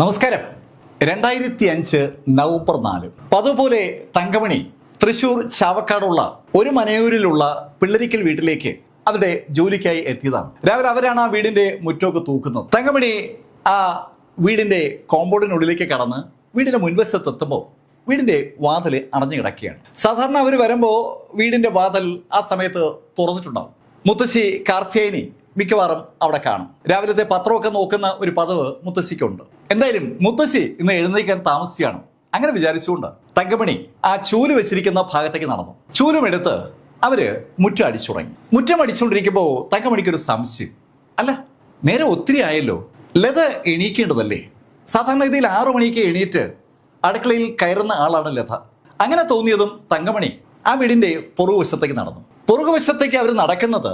നമസ്കാരം. രണ്ടായിരത്തി അഞ്ച് നവംബർ നാല്. പതുപോലെ തങ്കമണി തൃശൂർ ചാവക്കാടുള്ള ഒരു മനയൂരിലുള്ള പിള്ളരിക്കൽ വീട്ടിലേക്ക് അവരുടെ ജോലിക്കായി എത്തിയതാണ്. രാവിലെ അവരാണ് ആ വീടിന്റെ മുറ്റമൊക്കെ തൂക്കുന്നത്. തങ്കമണി ആ വീടിന്റെ കോമ്പൗണ്ടിനുള്ളിലേക്ക് കടന്ന് വീടിന്റെ മുൻവശത്ത് എത്തുമ്പോൾ വീടിന്റെ വാതിൽ അടഞ്ഞു കിടക്കുകയാണ്. സാധാരണ അവർ വരുമ്പോൾ വീടിന്റെ വാതിൽ ആ സമയത്ത് തുറന്നിട്ടുണ്ടാവും. മുത്തശ്ശി കാർത്തിയേനി മിക്കവാറും അവിടെ കാണും. രാവിലത്തെ പത്രമൊക്കെ നോക്കുന്ന ഒരു പതിവ് മുത്തശ്ശിക്കുണ്ട്. എന്തായാലും മുത്തശ്ശി ഇന്ന് എഴുന്നേക്കാൻ താമസിക്കുകയാണ്. അങ്ങനെ വിചാരിച്ചുകൊണ്ട് തങ്കമണി ആ ചൂൽ വെച്ചിരിക്കുന്ന ഭാഗത്തേക്ക് നടന്നു. ചൂലും എടുത്ത് അവർ മുറ്റം അടിച്ചു തുടങ്ങി മുറ്റം അടിച്ചുകൊണ്ടിരിക്കുമ്പോൾ തങ്കമണിക്ക് ഒരു സംശയം. അല്ല നേരെ ഒത്തിരി ആയല്ലോ. ലത എണീക്കേണ്ടതല്ലേ? സാധാരണ ഇതിൽ ആറു മണിക്ക് എണീറ്റ് അടുക്കളയിൽ കയറുന്ന ആളാണ് ലത. അങ്ങനെ തോന്നിയതും തങ്കമണി ആ വീടിന്റെ പുറകുവശത്തേക്ക് നടന്നു. പുറകുവശത്തേക്ക് അവർ നടക്കുന്നത്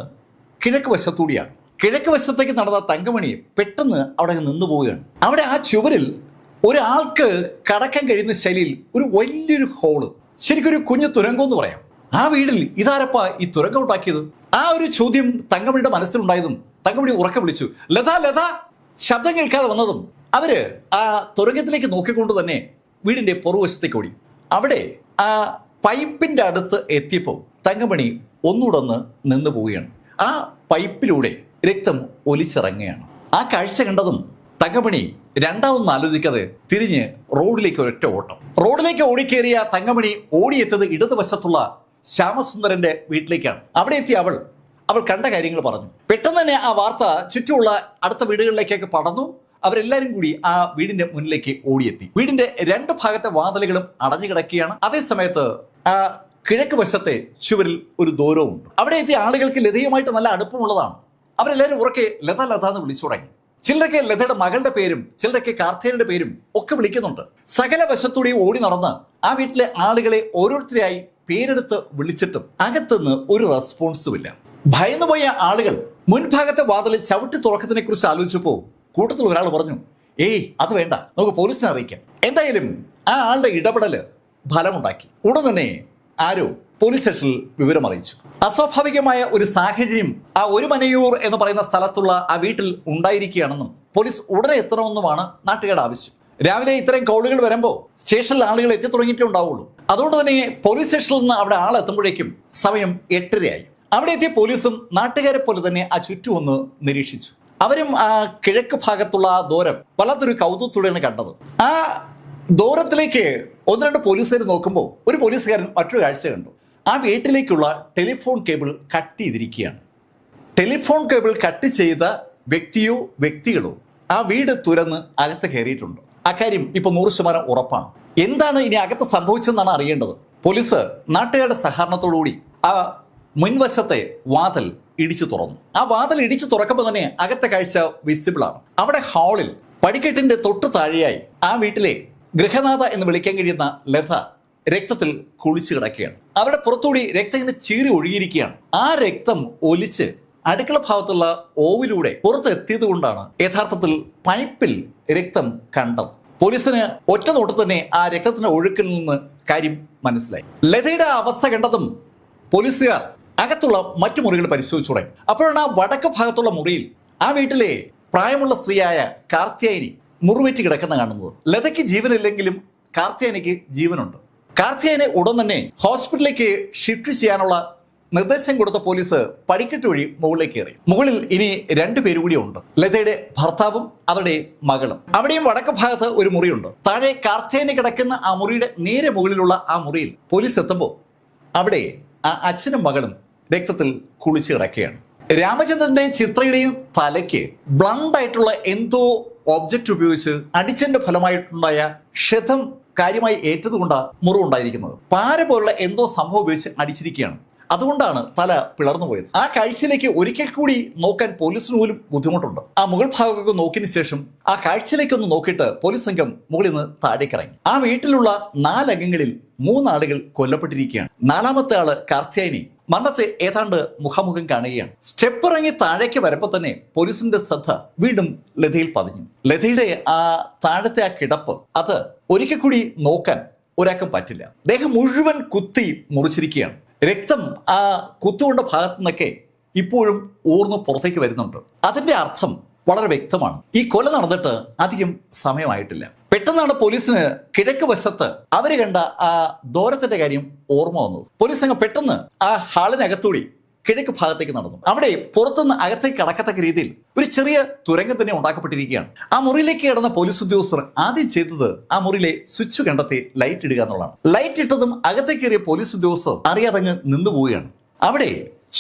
കിഴക്ക് വശത്തൂടിയാണ്. കിഴക്ക് വശത്തേക്ക് നടന്ന തങ്കമണി പെട്ടെന്ന് അവിടെ നിന്നു പോവുകയാണ്. അവിടെ ആ ചുവരിൽ ഒരാൾക്ക് കടക്കാൻ കഴിയുന്ന ശൈലിയിൽ ഒരു വലിയൊരു ഹോൾ ശരിക്കും ഒരു കുഞ്ഞു തുരങ്കം എന്ന് പറയാം. ആ വീട്ടിൽ ഇതാരപ്പ ഈ തുരങ്കം ഉണ്ടാക്കിയത്? ആ ഒരു ചോദ്യം തങ്കമണിയുടെ മനസ്സിലുണ്ടായതും തങ്കമണി ഉറക്കെ വിളിച്ചു ലത ലത ശബ്ദം കേൾക്കാതെ വന്നതും അവർ ആ തുരങ്കത്തിലേക്ക് നോക്കിക്കൊണ്ട് തന്നെ വീടിന്റെ പുറകുവശത്തേക്ക് ഓടി. അവിടെ ആ പൈപ്പിന്റെ അടുത്ത് എത്തിയപ്പോൾ തങ്കമണി ഒന്നുടന്ന് ഒന്ന് നിന്ന് പോവുകയാണ്. ആ പൈപ്പിലൂടെ രക്തം ഒലിച്ചിറങ്ങുകയാണ്. ആ കാഴ്ച കണ്ടതും തങ്കമണി രണ്ടാമൊന്നും ആലോചിക്കാതെ തിരിഞ്ഞ് റോഡിലേക്ക് ഒരൊറ്റ ഓട്ടം. റോഡിലേക്ക് ഓടിക്കേറിയ തങ്കമണി ഓടിയെത്തത് ഇടതുവശത്തുള്ള ശ്യാമസുന്ദരന്റെ വീട്ടിലേക്കാണ്. അവിടെ എത്തിയ അവൾ അവൾ കണ്ട കാര്യങ്ങൾ പറഞ്ഞു. പെട്ടെന്ന് തന്നെ ആ വാർത്ത ചുറ്റുമുള്ള അടുത്ത വീടുകളിലേക്കൊക്കെ പടന്നു അവരെല്ലാരും കൂടി ആ വീടിന്റെ മുന്നിലേക്ക് ഓടിയെത്തി. വീടിന്റെ രണ്ട് ഭാഗത്തെ വാതിലുകളും അടഞ്ഞു കിടക്കുകയാണ്. അതേ സമയത്ത് ആ കിഴക്ക് വശത്തെ ചുവരിൽ ഒരു ദൂരവുമുണ്ട്. അവിടെ എത്തിയ ആളുകൾക്ക് ലതയുമായിട്ട് നല്ല അടുപ്പമുള്ളതാണ്. അവരെല്ലാവരും ഉറക്കെ ലത ലത എന്ന് വിളിച്ചു തുടങ്ങി. ചിലരൊക്കെ ലതയുടെ മകളുടെ പേരും ചിലരൊക്കെ കാർത്തേനയുടെ പേരും ഒക്കെ വിളിക്കുന്നുണ്ട്. സകല വശത്തൂടെ ഓടി നടന്ന് ആ വീട്ടിലെ ആളുകളെ ഓരോരുത്തരെയായി പേരെടുത്ത് വിളിച്ചിട്ടും അകത്തുനിന്ന് ഒരു റെസ്പോൺസും ഇല്ല. ഭയന്നുപോയ ആളുകൾ മുൻഭാഗത്തെ വാതിൽ ചവിട്ടി തുറക്കത്തിനെ കുറിച്ച് ആലോചിച്ചപ്പോൾ കൂട്ടത്തിൽ ഒരാൾ പറഞ്ഞു ഏയ് അത് വേണ്ട നമുക്ക് പോലീസിനെ അറിയിക്കാം. എന്തായാലും ആ ആളുടെ ഇടപെടൽ ഫലമുണ്ടാക്കി. ഉടൻ തന്നെ ആരോ പോലീസ് സ്റ്റേഷനിൽ വിവരം അറിയിച്ചു. അസ്വാഭാവികമായ ഒരു സാഹചര്യം ആ ഒരു മനയൂർ എന്ന് പറയുന്ന സ്ഥലത്തുള്ള ആ വീട്ടിൽ ഉണ്ടായിരിക്കുകയാണെന്നും പോലീസ് ഉടനെ എത്തണമെന്നുമാണ് നാട്ടുകാരുടെ ആവശ്യം. രാവിലെ ഇത്രയും കോളുകൾ വരുമ്പോൾ സ്റ്റേഷനിൽ ആളുകൾ എത്തി തുടങ്ങിയിട്ടേ ഉണ്ടാവുള്ളൂ. അതുകൊണ്ട് തന്നെ പോലീസ് സ്റ്റേഷനിൽ നിന്ന് അവിടെ ആൾ എത്തുമ്പോഴേക്കും സമയം എട്ടരയായി. അവിടെ എത്തിയ പോലീസും നാട്ടുകാരെ പോലെ തന്നെ ആ ചുറ്റും ഒന്ന് നിരീക്ഷിച്ചു. അവരും ആ കിഴക്ക് ഭാഗത്തുള്ള ആ ദൂരം വല്ലാത്തൊരു കൗതുകത്തോടെയാണ് കണ്ടത്. ആ ദൂരത്തിലേക്ക് ഒന്ന് രണ്ട് പോലീസുകാർ നോക്കുമ്പോൾ ഒരു പോലീസുകാരൻ മറ്റൊരു കാഴ്ച കണ്ടു. ആ വീട്ടിലേക്കുള്ള ടെലിഫോൺ കേബിൾ കട്ട് ചെയ്തിരിക്കുകയാണ്. ടെലിഫോൺ കേബിൾ കട്ട് ചെയ്ത വ്യക്തിയോ വ്യക്തികളോ ആ വീട് തുരന്ന് അകത്ത് കയറിയിട്ടുണ്ട്. അക്കാര്യം ഇപ്പൊ നൂറ് ശതമാനം ഉറപ്പാണ്. എന്താണ് ഇനി അകത്ത് സംഭവിച്ചതെന്നാണ് അറിയേണ്ടത്? പോലീസ് നാട്ടുകാരുടെ സഹകരണത്തോടുകൂടി ആ മുൻവശത്തെ വാതിൽ ഇടിച്ചു തുറന്നു. ആ വാതിൽ ഇടിച്ചു തുറക്കുമ്പോൾ തന്നെ അകത്തെ കാഴ്ച വിസിബിൾ ആണ്. അവിടെ ഹാളിൽ പടിക്കെട്ടിന്റെ തൊട്ടു താഴെയായി ആ വീട്ടിലെ ഗൃഹനാഥ എന്ന് വിളിക്കാൻ കഴിയുന്ന ലത രക്തത്തിൽ കുളിച്ചു കിടക്കുകയാണ്. അവരുടെ പുറത്തുകൂടി രക്തം ഇങ്ങനെ ചീറി ഒഴുകിയിരിക്കുകയാണ്. ആ രക്തം ഒലിച്ച് അടുക്കള ഭാഗത്തുള്ള ഓവിലൂടെ പുറത്തെത്തിയത് കൊണ്ടാണ് യഥാർത്ഥത്തിൽ പൈപ്പിൽ രക്തം കണ്ടത്. പോലീസിന് ഒറ്റ നോട്ട് തന്നെ ആ രക്തത്തിന്റെ ഒഴുക്കിൽ നിന്ന് കാര്യം മനസ്സിലായി. ലതയുടെ അവസ്ഥ കണ്ടതും പോലീസുകാർ അകത്തുള്ള മറ്റു മുറികൾ പരിശോധിച്ചു തുടങ്ങി. അപ്പോഴാണ് ആ വടക്ക് ഭാഗത്തുള്ള മുറിയിൽ ആ വീട്ടിലെ പ്രായമുള്ള സ്ത്രീയായ കാർത്തിയായനി മുറിവേറ്റ് കിടക്കുന്ന കാണുന്നത്. ലതയ്ക്ക് ജീവനില്ലെങ്കിലും കാർത്തിയാനിക്ക് ജീവനുണ്ട്. കാർത്തിയായനെ ഉടൻ തന്നെ ഹോസ്പിറ്റലിലേക്ക് ഷിഫ്റ്റ് ചെയ്യാനുള്ള നിർദ്ദേശം കൊടുത്ത പോലീസ് പടിക്കെട്ട് വഴി മുകളിലേക്ക് കയറി മുകളിൽ ഇനി രണ്ടു പേര് കൂടി ഉണ്ട്. ലതയുടെ ഭർത്താവും അവരുടെ മകളും. അവിടെയും വടക്ക് ഭാഗത്ത് ഒരു മുറിയുണ്ട്. താഴെ കാർത്തേനെ കിടക്കുന്ന ആ മുറിയുടെ നേരെ മുകളിലുള്ള ആ മുറിയിൽ പോലീസ് എത്തുമ്പോൾ അവിടെ ആ അച്ഛനും മകളും രക്തത്തിൽ കുളിച്ചു കിടക്കുകയാണ്. രാമചന്ദ്രന്റെയും ചിത്രയുടെയും തലയ്ക്ക് ബ്ലണ്ട് ആയിട്ടുള്ള എന്തോ ഒബ്ജക്റ്റ് ഉപയോഗിച്ച് അടിച്ചതിന്റെ ഫലമായിട്ടുണ്ടായ ക്ഷതം കാര്യമായി ഏറ്റതുകൊണ്ട് മുറിവുണ്ടായിരിക്കുന്നത്. പാര പോലുള്ള എന്തോ സംഭവം ഉപയോഗിച്ച് അടിച്ചിരിക്കുകയാണ്. അതുകൊണ്ടാണ് തല പിളർന്നു പോയത്. ആ കാഴ്ചയിലേക്ക് ഒരിക്കൽ കൂടി നോക്കാൻ പോലീസിന് പോലും ബുദ്ധിമുട്ടുണ്ട്. ആ മുകൾ ഭാഗമൊക്കെ നോക്കിയതിനു ശേഷം ആ കാഴ്ചയിലേക്ക് ഒന്ന് നോക്കിയിട്ട് പോലീസ് സംഘം മുകളിൽ നിന്ന് താഴേക്കിറങ്ങി. ആ വീട്ടിലുള്ള നാലംഗങ്ങളിൽ മൂന്നാളുകൾ കൊല്ലപ്പെട്ടിരിക്കുകയാണ്. നാലാമത്തെ ആൾ കാർത്തിയായനി മരണത്തെ ഏതാണ്ട് മുഖാമുഖം കാണുകയാണ്. സ്റ്റെപ്പ് ഇറങ്ങി താഴേക്ക് വരുമ്പോൾ തന്നെ പോലീസിന്റെ ശ്രദ്ധ വീണ്ടും ലതയിൽ പതിഞ്ഞു. ലതയുടെ ആ താഴത്തെ ആ കിടപ്പ് അത് ഒരിക്കൽ കൂടി നോക്കാൻ ഒരാൾക്കും പറ്റില്ല. ദേഹം മുഴുവൻ കുത്തി മുറിച്ചിരിക്കുകയാണ്. രക്തം ആ കുത്തുകൊണ്ട ഭാഗത്തു നിന്നൊക്കെ ഇപ്പോഴും ഊർന്ന് പുറത്തേക്ക് വരുന്നുണ്ട്. അതിന്റെ അർത്ഥം വളരെ വ്യക്തമാണ്. ഈ കൊല നടന്നിട്ട് അധികം സമയമായിട്ടില്ല. പെട്ടെന്നാണ് പോലീസിന് കിഴക്ക് വശത്ത് അവർ കണ്ട ആ ദൂരത്തിന്റെ കാര്യം ഓർമ്മ വന്നത്. പോലീസ് അങ്ങ് പെട്ടെന്ന് ആ ഹാളിനകത്തൂടി കിഴക്ക് ഭാഗത്തേക്ക് നടന്നു. അവിടെ പുറത്തുനിന്ന് അകത്തേക്ക് കടക്കത്തക്ക രീതിയിൽ ഒരു ചെറിയ തുരങ്കം തന്നെ ഉണ്ടാക്കപ്പെട്ടിരിക്കുകയാണ്. ആ മുറിയിലേക്ക് കിടന്ന പോലീസ് ഉദ്യോഗസ്ഥർ ആദ്യം ചെയ്തത് ആ മുറിയിലെ സ്വിച്ച് കണ്ടെത്തി ലൈറ്റ് ഇടുക എന്നുള്ളതാണ്. ലൈറ്റ് ഇട്ടതും അകത്തേക്ക് കയറിയ പോലീസ് ഉദ്യോഗസ്ഥർ അറിയാതെ അങ്ങ് നിന്നു പോവുകയാണ്. അവിടെ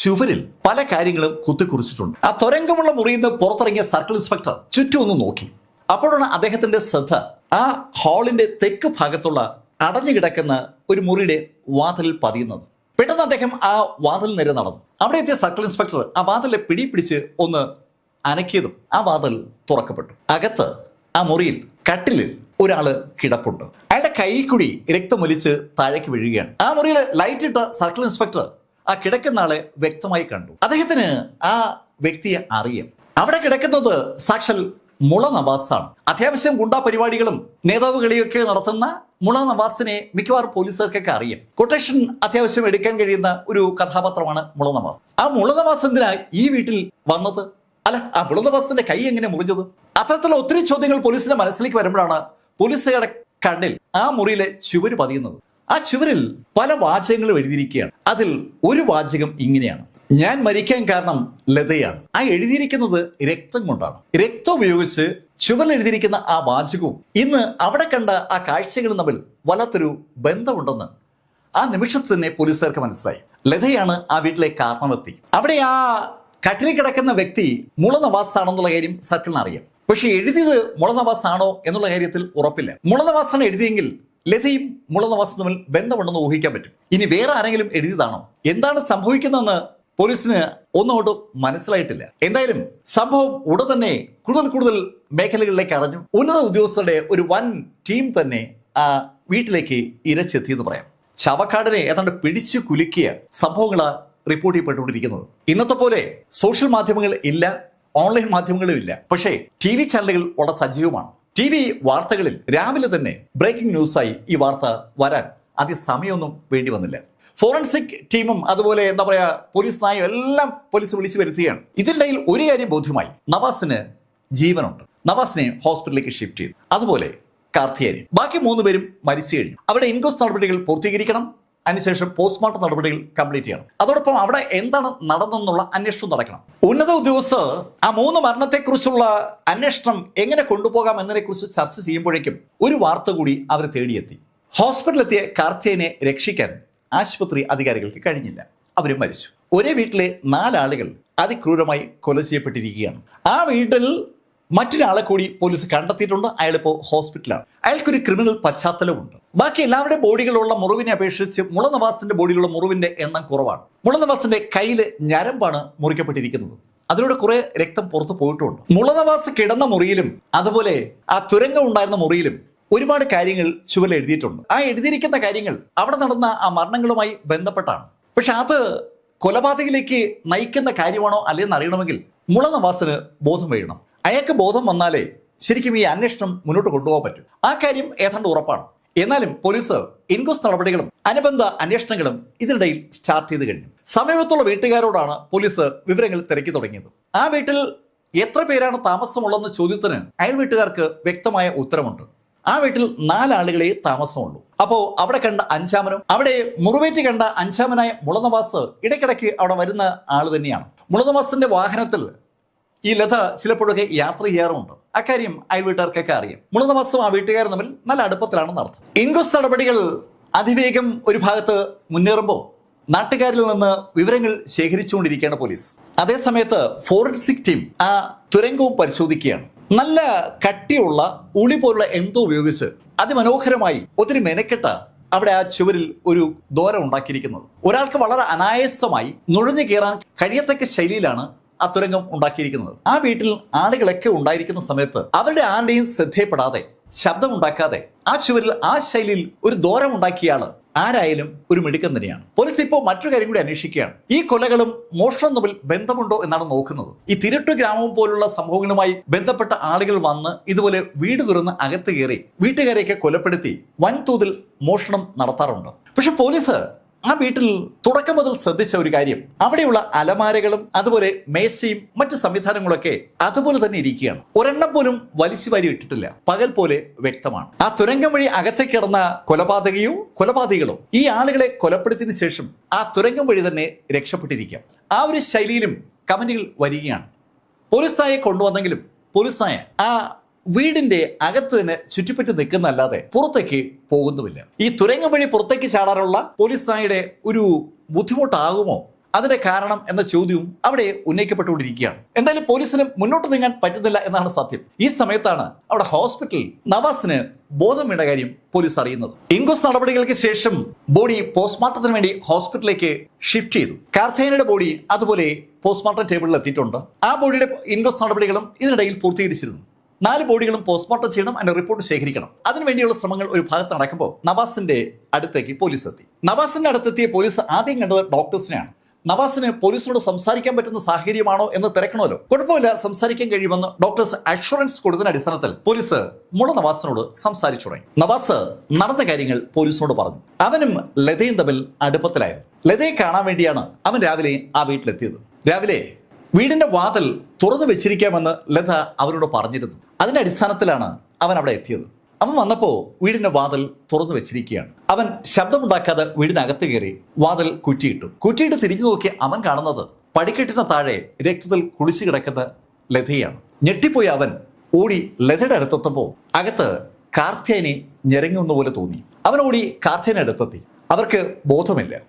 ചുവരിൽ പല കാര്യങ്ങളും കുത്തിക്കുറിച്ചിട്ടുണ്ട്. ആ തുരങ്കമുള്ള മുറിയിൽ നിന്ന് പുറത്തിറങ്ങിയ സർക്കിൾ ഇൻസ്പെക്ടർ ചുറ്റും ഒന്ന് നോക്കി. അപ്പോഴാണ് അദ്ദേഹത്തിന്റെ ശ്രദ്ധ ആ ഹാളിന്റെ തെക്ക് ഭാഗത്തുള്ള അടഞ്ഞു കിടക്കുന്ന ഒരു മുറിയുടെ വാതിലിൽ പതിയുന്നത്. പെട്ടെന്ന് അദ്ദേഹം ആ വാതിൽ നേരെ നടന്നു. അവിടെ എത്തിയ സർക്കിൾ ഇൻസ്പെക്ടർ ആ വാതിലെ പിടി പിടിച്ച് ഒന്ന് അനക്കിയതും ആ വാതിൽ തുറക്കപ്പെട്ടു. അകത്ത് ആ മുറിയിൽ കട്ടിലിൽ ഒരാൾ കിടപ്പുണ്ട്. അയാളുടെ കൈ കൂടി രക്തമൊലിച്ച് താഴേക്ക് വീഴുകയാണ്. ആ മുറിയിൽ ലൈറ്റ് ഇട്ട സർക്കിൾ ഇൻസ്പെക്ടർ ആ കിടക്കുന്ന ആളെ വ്യക്തമായി കണ്ടു. അദ്ദേഹത്തിന് ആ വ്യക്തിയെ അറിയാം. അവിടെ കിടക്കുന്നത് സാക്ഷൽ മുള നവാസാണ് അത്യാവശ്യം ഗുണ്ടാ പരിപാടികളും നേതാവ് കളിയൊക്കെ നടത്തുന്ന മുള നവാസിനെ മിക്കവാറും പോലീസുകാർക്കൊക്കെ അറിയാം. കൊട്ടേഷൻ അത്യാവശ്യം എടുക്കാൻ കഴിയുന്ന ഒരു കഥാപാത്രമാണ് മുള നവാസ് ആ മുള നവാസ് എന്തിനാ ഈ വീട്ടിൽ വന്നത്? അല്ല ആ മുള നവാസിന്റെ കൈ എങ്ങനെ മുറിഞ്ഞത്? അത്തരത്തിലുള്ള ഒത്തിരി ചോദ്യങ്ങൾ പോലീസിന്റെ മനസ്സിലേക്ക് വരുമ്പോഴാണ് പോലീസുകാരുടെ കണ്ണിൽ ആ മുറിയിലെ ചുവര് പതിയുന്നത്. ആ ചുവരിൽ പല വാചകങ്ങളും എഴുതിയിരിക്കുകയാണ്. അതിൽ ഒരു വാചകം ഇങ്ങനെയാണ്. ഞാൻ മരിക്കാൻ കാരണം ലതയാണ്. ആ എഴുതിയിരിക്കുന്നത് രക്തം കൊണ്ടാണ്. രക്തം ഉപയോഗിച്ച് ചുവരിൽ എഴുതിയിരിക്കുന്ന ആ വാചകവും ഇന്ന് അവിടെ കണ്ട ആ കാഴ്ചകളും തമ്മിൽ വല്ലാത്തൊരു ബന്ധമുണ്ടെന്ന് ആ നിമിഷത്തിൽ തന്നെ പോലീസുകാർക്ക് മനസ്സിലായി. ലതയാണ് ആ വീട്ടിലെ കാരണമെത്തി അവിടെ ആ കട്ടിലിൽ കിടക്കുന്ന വ്യക്തി മുള നവാസ് ആണെന്നുള്ള കാര്യം സർക്കിളിന് അറിയാം. പക്ഷെ എഴുതിയത് മുള നവാസ് ആണോ എന്നുള്ള കാര്യത്തിൽ ഉറപ്പില്ല. മുള നവാസാണ് എഴുതിയെങ്കിൽ ലതയും മുള നവാസും തമ്മിൽ ബന്ധമുണ്ടെന്ന് ഊഹിക്കാൻ പറ്റും. ഇനി വേറെ ആരെങ്കിലും എഴുതിയതാണോ? എന്താണ് സംഭവിക്കുന്നതെന്ന് പോലീസിന് ഒന്നോട്ടും മനസ്സിലായിട്ടില്ല. എന്തായാലും സംഭവം ഉടൻ തന്നെ കൂടുതൽ കൂടുതൽ മേഖലകളിലേക്ക് അറിഞ്ഞു. ഉന്നത ഉദ്യോഗസ്ഥരുടെ ഒരു വൻ ടീം തന്നെ ആ വീട്ടിലേക്ക് ഇരച്ചെത്തിയെന്ന് പറയാം. ചവക്കാടിനെ ഏതാണ്ട് പിടിച്ചു കുലുക്കിയ സംഭവങ്ങൾ റിപ്പോർട്ട് ചെയ്യപ്പെട്ടുകൊണ്ടിരിക്കുന്നത്. ഇന്നത്തെ പോലെ സോഷ്യൽ മാധ്യമങ്ങൾ ഇല്ല ഓൺലൈൻ മാധ്യമങ്ങളും ഇല്ല. പക്ഷേ ടി വി ചാനലുകൾ വളരെ സജീവമാണ്. ടി വി വാർത്തകളിൽ രാവിലെ തന്നെ ബ്രേക്കിംഗ് ന്യൂസായി ഈ വാർത്ത വരാൻ അധികം സമയമൊന്നും വേണ്ടി വന്നില്ല. ഫോറൻസിക് ടീമും അതുപോലെ എന്താ പറയാ പോലീസ് നായും എല്ലാം പോലീസ് വിളിച്ചു വരുത്തുകയാണ്. ഇതിനിടയിൽ ഒരു കാര്യം ബോധ്യമായി. നവാസിന് ജീവനുണ്ട്. നവാസിനെ ഹോസ്പിറ്റലിലേക്ക് ഷിഫ്റ്റ് ചെയ്തു. അതുപോലെ കാർത്തിയാനി ബാക്കി മൂന്ന് പേരും മരിച്ചു കഴിഞ്ഞു. അവിടെ ഇൻക്വസ്റ്റ് നടപടികൾ പൂർത്തീകരിക്കണം. അതിനുശേഷം പോസ്റ്റ്മോർട്ടം നടപടികൾ കംപ്ലീറ്റ് ചെയ്യണം. അതോടൊപ്പം അവിടെ എന്താണ് നടന്നെന്നുള്ള അന്വേഷണം നടക്കണം. ഉന്നത ഉദ്യോഗസ്ഥർ ആ മൂന്ന് മരണത്തെക്കുറിച്ചുള്ള അന്വേഷണം എങ്ങനെ കൊണ്ടുപോകാം എന്നതിനെക്കുറിച്ച് ചർച്ച ചെയ്യുമ്പോഴേക്കും ഒരു വാർത്ത കൂടി അവരെ തേടിയെത്തി. ഹോസ്പിറ്റലിലെത്തിയ കാർത്തിയനെ രക്ഷിക്കാൻ ആശുപത്രി അധികാരികൾക്ക് കഴിഞ്ഞില്ല. അവരും മരിച്ചു. ഒരേ വീട്ടിലെ നാലാളുകൾ അതിക്രൂരമായി കൊല ചെയ്യപ്പെട്ടിരിക്കുകയാണ്. ആ വീട്ടിൽ മറ്റൊരാളെ കൂടി പോലീസ് കണ്ടെത്തിയിട്ടുണ്ട്. അയാളിപ്പോ ഹോസ്പിറ്റലാണ്. അയാൾക്കൊരു ക്രിമിനൽ പശ്ചാത്തലമുണ്ട്. ബാക്കി എല്ലാവരുടെ ബോഡികളുള്ള മുറിവിനെ അപേക്ഷിച്ച് മുളനവാസിന്റെ ബോഡിയിലുള്ള മുറിവിന്റെ എണ്ണം കുറവാണ്. മുളനവാസിന്റെ കയ്യിൽ ഞരമ്പാണ് മുറിക്കപ്പെട്ടിരിക്കുന്നത്. അതിലൂടെ കുറെ രക്തം പുറത്തു പോയിട്ടുണ്ട്. മുളനവാസ് കിടന്ന മുറിയിലും അതുപോലെ ആ തുരങ്കം ഉണ്ടായിരുന്ന മുറിയിലും ഒരുപാട് കാര്യങ്ങൾ ചുവരിൽ എഴുതിയിട്ടുണ്ട്. ആ എഴുതിയിരിക്കുന്ന കാര്യങ്ങൾ അവിടെ നടന്ന ആ മരണങ്ങളുമായി ബന്ധപ്പെട്ടാണ്. പക്ഷെ അത് കൊലപാതകയിലേക്ക് നയിക്കുന്ന കാര്യമാണോ അല്ലെന്ന് അറിയണമെങ്കിൽ മുളനവാസിന് ബോധം വേണം. അയാൾക്ക് ബോധം വന്നാലേ ശരിക്കും ഈ അന്വേഷണം മുന്നോട്ട് കൊണ്ടുപോകാൻ പറ്റും. ആ കാര്യം ഏതാണ്ട് ഉറപ്പാണ്. എന്നാലും പോലീസ് ഇൻക്വസ്റ്റ് നടപടികളും അനുബന്ധ അന്വേഷണങ്ങളും ഇതിനിടയിൽ സ്റ്റാർട്ട് ചെയ്ത് കഴിഞ്ഞു. സമീപത്തുള്ള വീട്ടുകാരോടാണ് പോലീസ് വിവരങ്ങൾ തിരക്കി തുടങ്ങിയത്. ആ വീട്ടിൽ എത്ര പേരാണ് താമസമുള്ളതെന്ന ചോദ്യത്തിന് അയൽ വീട്ടുകാർക്ക് വ്യക്തമായ ഉത്തരമുണ്ട്. ആ വീട്ടിൽ നാലാളുകളെ താമസമുള്ളൂ. അപ്പോ അവിടെ കണ്ട അഞ്ചാമനും അവിടെ മുറിവേറ്റ് കണ്ട അഞ്ചാമനായ മുളനവാസ് ഇടയ്ക്കിടയ്ക്ക് അവിടെ വരുന്ന ആൾ തന്നെയാണ്. മുളനവാസിന്റെ വാഹനത്തിൽ ഈ ലത ചിലപ്പോഴൊക്കെ യാത്ര ചെയ്യാറുമുണ്ട്. അക്കാര്യം അയൽവീട്ടുകാർക്കൊക്കെ അറിയാം. മുളനവാസും ആ വീട്ടുകാരും തമ്മിൽ നല്ല അടുപ്പത്തിലാണ് നടത്തുന്നത്. ഇൻക്വസ്റ്റ് നടപടികൾ അതിവേഗം ഒരു ഭാഗത്ത് മുന്നേറുമ്പോൾ നാട്ടുകാരിൽ നിന്ന് വിവരങ്ങൾ ശേഖരിച്ചുകൊണ്ടിരിക്കുകയാണ് പോലീസ്. അതേസമയത്ത് ഫോറൻസിക് ടീം ആ തുരങ്കവും പരിശോധിക്കുകയാണ്. നല്ല കട്ടിയുള്ള ഉളി പോലുള്ള എന്തോ ഉപയോഗിച്ച് അതിമനോഹരമായി ഒത്തിരി മെനക്കെട്ട അവിടെ ആ ചുവരിൽ ഒരു ദോര ഉണ്ടാക്കിയിരിക്കുന്നത്. ഒരാൾക്ക് വളരെ അനായാസമായി നുഴഞ്ഞു കയറാൻ കഴിയത്തക്ക ശൈലിയിലാണ് ആ തുരങ്കം ഉണ്ടാക്കിയിരിക്കുന്നത്. ആ വീട്ടിൽ ആളുകളൊക്കെ ഉണ്ടായിരിക്കുന്ന സമയത്ത് അവരുടെ ആരുടെയും ശ്രദ്ധയപ്പെടാതെ ശബ്ദമുണ്ടാക്കാതെ ആ ചുവരിൽ ആ ശൈലിയിൽ ഒരു ദോരം ഉണ്ടാക്കിയാണ് ആരായാലും ഒരു മിടുക്കൻ തന്നെയാണ്. പോലീസ് ഇപ്പോൾ മറ്റൊരു കാര്യം കൂടി അന്വേഷിക്കുകയാണ്. ഈ കൊലകളും മോഷണം തമ്മിൽ ബന്ധമുണ്ടോ എന്നാണ് നോക്കുന്നത്. ഈ തിരട്ടു ഗ്രാമം പോലുള്ള സംഭവങ്ങളുമായി ബന്ധപ്പെട്ട ആളുകൾ വന്ന് ഇതുപോലെ വീട് തുറന്ന് അകത്ത് കയറി വീട്ടുകാരെയൊക്കെ കൊലപ്പെടുത്തി വൻതോതിൽ മോഷണം നടത്താറുണ്ട്. പക്ഷെ പോലീസ് ആ വീട്ടിൽ തുടക്കം മുതൽ ശ്രദ്ധിച്ച ഒരു കാര്യം. അവിടെയുള്ള അലമാരകളും അതുപോലെ മേശയും മറ്റു സംവിധാനങ്ങളൊക്കെ അതുപോലെ തന്നെ ഇരിക്കുകയാണ്. ഒരെണ്ണം പോലും വലിച്ചു വാരി ഇട്ടിട്ടില്ല. പകൽ പോലെ വ്യക്തമാണ്. ആ തുരങ്കം വഴി അകത്തേക്ക് കിടന്ന കൊലപാതകയോ കൊലപാതകികളോ ഈ ആളുകളെ കൊലപ്പെടുത്തിയതിനു ശേഷം ആ തുരങ്കം വഴി തന്നെ രക്ഷപ്പെട്ടിരിക്കാം ആ ഒരു ശൈലിയിലും കമന്റുകൾ വരികയാണ്. പോലീസ് നായെ കൊണ്ടുവന്നെങ്കിലും പോലീസ് നായ ആ വീടിന്റെ അകത്ത് തന്നെ ചുറ്റിപ്പറ്റി നിൽക്കുന്നല്ലാതെ പുറത്തേക്ക് പോകുന്നുമില്ല. ഈ തുരങ്കം വഴി പുറത്തേക്ക് ചാടാനുള്ള പോലീസ് നായയുടെ ഒരു ബുദ്ധിമുട്ടാകുമോ? അതിന്റെ കാരണം എന്ന ചോദ്യവും അവിടെ ഉന്നയിക്കപ്പെട്ടുകൊണ്ടിരിക്കുകയാണ്. എന്തായാലും പോലീസിന് മുന്നോട്ട് നീങ്ങാൻ പറ്റുന്നില്ല എന്നാണ് സത്യം. ഈ സമയത്താണ് അവിടെ ഹോസ്പിറ്റലിൽ നവാസിന് ബോധം വീണ കാര്യം പോലീസ് അറിയുന്നത്. ഇൻക്വസ് നടപടികൾക്ക് ശേഷം ബോഡി പോസ്റ്റ്മോർട്ടത്തിന് വേണ്ടി ഹോസ്പിറ്റലിലേക്ക് ഷിഫ്റ്റ് ചെയ്തു. കാർത്തേനയുടെ ബോഡി അതുപോലെ പോസ്റ്റ്മോർട്ടം ടേബിളിൽ എത്തിയിട്ടുണ്ട്. ആ ബോഡിയുടെ ഇൻക്വസ് നടപടികളും ഇതിനിടയിൽ പൂർത്തീകരിച്ചിരുന്നു. നാല് ബോഡികളും പോസ്റ്റ്മോർട്ടം ചെയ്യണം അതിന്റെ റിപ്പോർട്ട് ശേഖരിക്കണം. അതിനുവേണ്ടിയുള്ള ശ്രമങ്ങൾ ഒരു ഭാഗത്ത് നടക്കുമ്പോൾ നവാസിന്റെ അടുത്തേക്ക് പോലീസ് എത്തി. നവാസിന്റെ അടുത്തെത്തിയ പോലീസ് ആദ്യം കണ്ടത് ഡോക്ടേഴ്സിനെയാണ് നവാസിന് പോലീസിനോട് സംസാരിക്കാൻ പറ്റുന്ന സാഹചര്യമാണോ എന്ന് തിരക്കണമല്ലോ. കുഴപ്പമില്ല സംസാരിക്കാൻ കഴിയുമെന്ന് ഡോക്ടേഴ്സ് അഷുറൻസ് കൊടുത്തതിന് അടിസ്ഥാനത്തിൽ പോലീസ് മുള നവാസിനോട് സംസാരിച്ചു തുടങ്ങി നവാസ് നടന്ന കാര്യങ്ങൾ പോലീസിനോട് പറഞ്ഞു. അവനും ലതയും തമ്മിൽ അടുപ്പത്തിലായിരുന്നു. ലതയെ കാണാൻ വേണ്ടിയാണ് അവൻ രാവിലെ ആ വീട്ടിലെത്തിയത്. രാവിലെ വീടിന്റെ വാതിൽ തുറന്നു വെച്ചിരിക്കാമെന്ന് ലത അവരോട് പറഞ്ഞിരുന്നു. അതിന്റെ അടിസ്ഥാനത്തിലാണ് അവൻ അവിടെ എത്തിയത്. അവൻ വന്നപ്പോ വീടിന്റെ വാതിൽ തുറന്നു വെച്ചിരിക്കുകയാണ്. അവൻ ശബ്ദമുണ്ടാക്കാതെ വീടിനകത്ത് കയറി വാതിൽ കുറ്റിയിട്ടു. കുറ്റിയിട്ട് തിരിഞ്ഞു നോക്കി അവൻ കാണുന്നത് പടിക്കെട്ടിന് താഴെ രക്തത്തിൽ കുളിച്ചു കിടക്കുന്ന ലതയാണ്. ഞെട്ടിപ്പോയി അവൻ ഓടി ലതയുടെ അടുത്തെത്തുമ്പോൾ അകത്ത് കാർത്തേനെ ഞെരങ്ങുന്ന പോലെ തോന്നി. അവൻ ഓടി കാർത്തിയനെ അടുത്തെത്തി. അവർക്ക് ബോധമില്ല.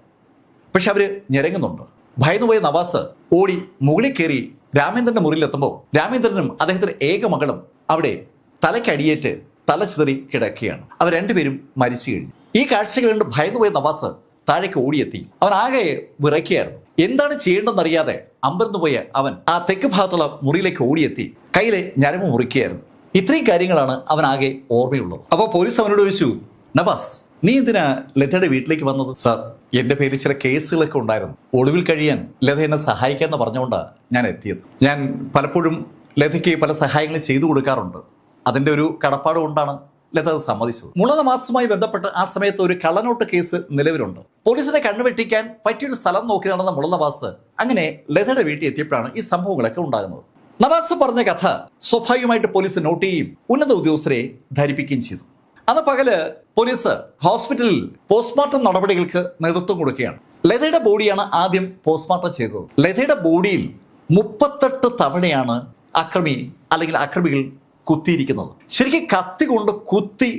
പക്ഷെ അവർ ഞെരങ്ങുന്നുണ്ട്. ഭയന്നുപോയ നവാസ് ഓടി മുകളിൽ കയറി രാമേന്ദ്രന്റെ മുറിയിലെത്തുമ്പോൾ രാമേന്ദ്രനും അദ്ദേഹത്തിന്റെ ഏക മകളും അവിടെ തലക്കടിയേറ്റ് തല ചിതറി കിടക്കുകയാണ്. അവർ രണ്ടുപേരും മരിച്ചു കഴിഞ്ഞു. ഈ കാഴ്ചകൾ കണ്ട് ഭയന്നുപോയ നവാസ് താഴേക്ക് ഓടിയെത്തി. അവൻ ആകെ വിറയ്ക്കുകയായിരുന്നു. എന്താണ് ചെയ്യേണ്ടതെന്നറിയാതെ അമ്പരന്ന് പോയ അവൻ ആ തെക്ക് ഭാഗത്തുള്ള മുറിയിലേക്ക് ഓടിയെത്തി. കയ്യിലെ ഞരമ്പ് മുറിക്കുകയായിരുന്നു. ഇത്രയും കാര്യങ്ങളാണ് അവൻ ആകെ ഓർമ്മയുള്ളത്. അപ്പോൾ പോലീസ് അവനോട് ചോദിച്ചു നവാസ് നീ എന്തിനാ ലതയുടെ വീട്ടിലേക്ക് വന്നത്? സാർ എന്റെ പേരിൽ ചില കേസുകളൊക്കെ ഉണ്ടായിരുന്നു. ഒളിവിൽ കഴിയാൻ ലത എന്നെ സഹായിക്കാന്ന് പറഞ്ഞുകൊണ്ടാണ് ഞാൻ എത്തിയത്. ഞാൻ പലപ്പോഴും ലതയ്ക്ക് പല സഹായങ്ങളും ചെയ്തു കൊടുക്കാറുണ്ട്. അതിന്റെ ഒരു കടപ്പാട് കൊണ്ടാണ് ലത അത് സമ്മതിച്ചത്. മുളന മാസവുമായി ബന്ധപ്പെട്ട് ആ സമയത്ത് ഒരു കള്ളനോട്ട് കേസ് നിലവിലുണ്ട്. പോലീസിനെ കണ്ണുവെട്ടിക്കാൻ പറ്റിയൊരു സ്ഥലം നോക്കി നടന്ന മുളനവാസ് അങ്ങനെ ലതയുടെ വീട്ടിൽ എത്തിയപ്പോഴാണ് ഈ സംഭവങ്ങളൊക്കെ ഉണ്ടാകുന്നത്. നവാസ് പറഞ്ഞ കഥ സ്വാഭാവികമായിട്ട് പോലീസ് നോട്ട് ചെയ്യുകയും ഉന്നത ഉദ്യോഗസ്ഥരെ ധരിപ്പിക്കുകയും ചെയ്തു. അന്ന് പകൽ പോലീസ് ഹോസ്പിറ്റലിൽ പോസ്റ്റ്മോർട്ടം നടപടികൾക്ക് നേതൃത്വം കൊടുക്കുകയാണ്. ലതയുടെ ബോഡിയാണ് ആദ്യം പോസ്റ്റ്മോർട്ടം ചെയ്തത്. ലതയുടെ ബോഡിയിൽ മുപ്പത്തെട്ട് തവണയാണ് അക്രമി അല്ലെങ്കിൽ അക്രമികൾ കുത്തിയിരിക്കുന്നത്. ശരിക്കും കത്തി കൊണ്ട് കുത്തി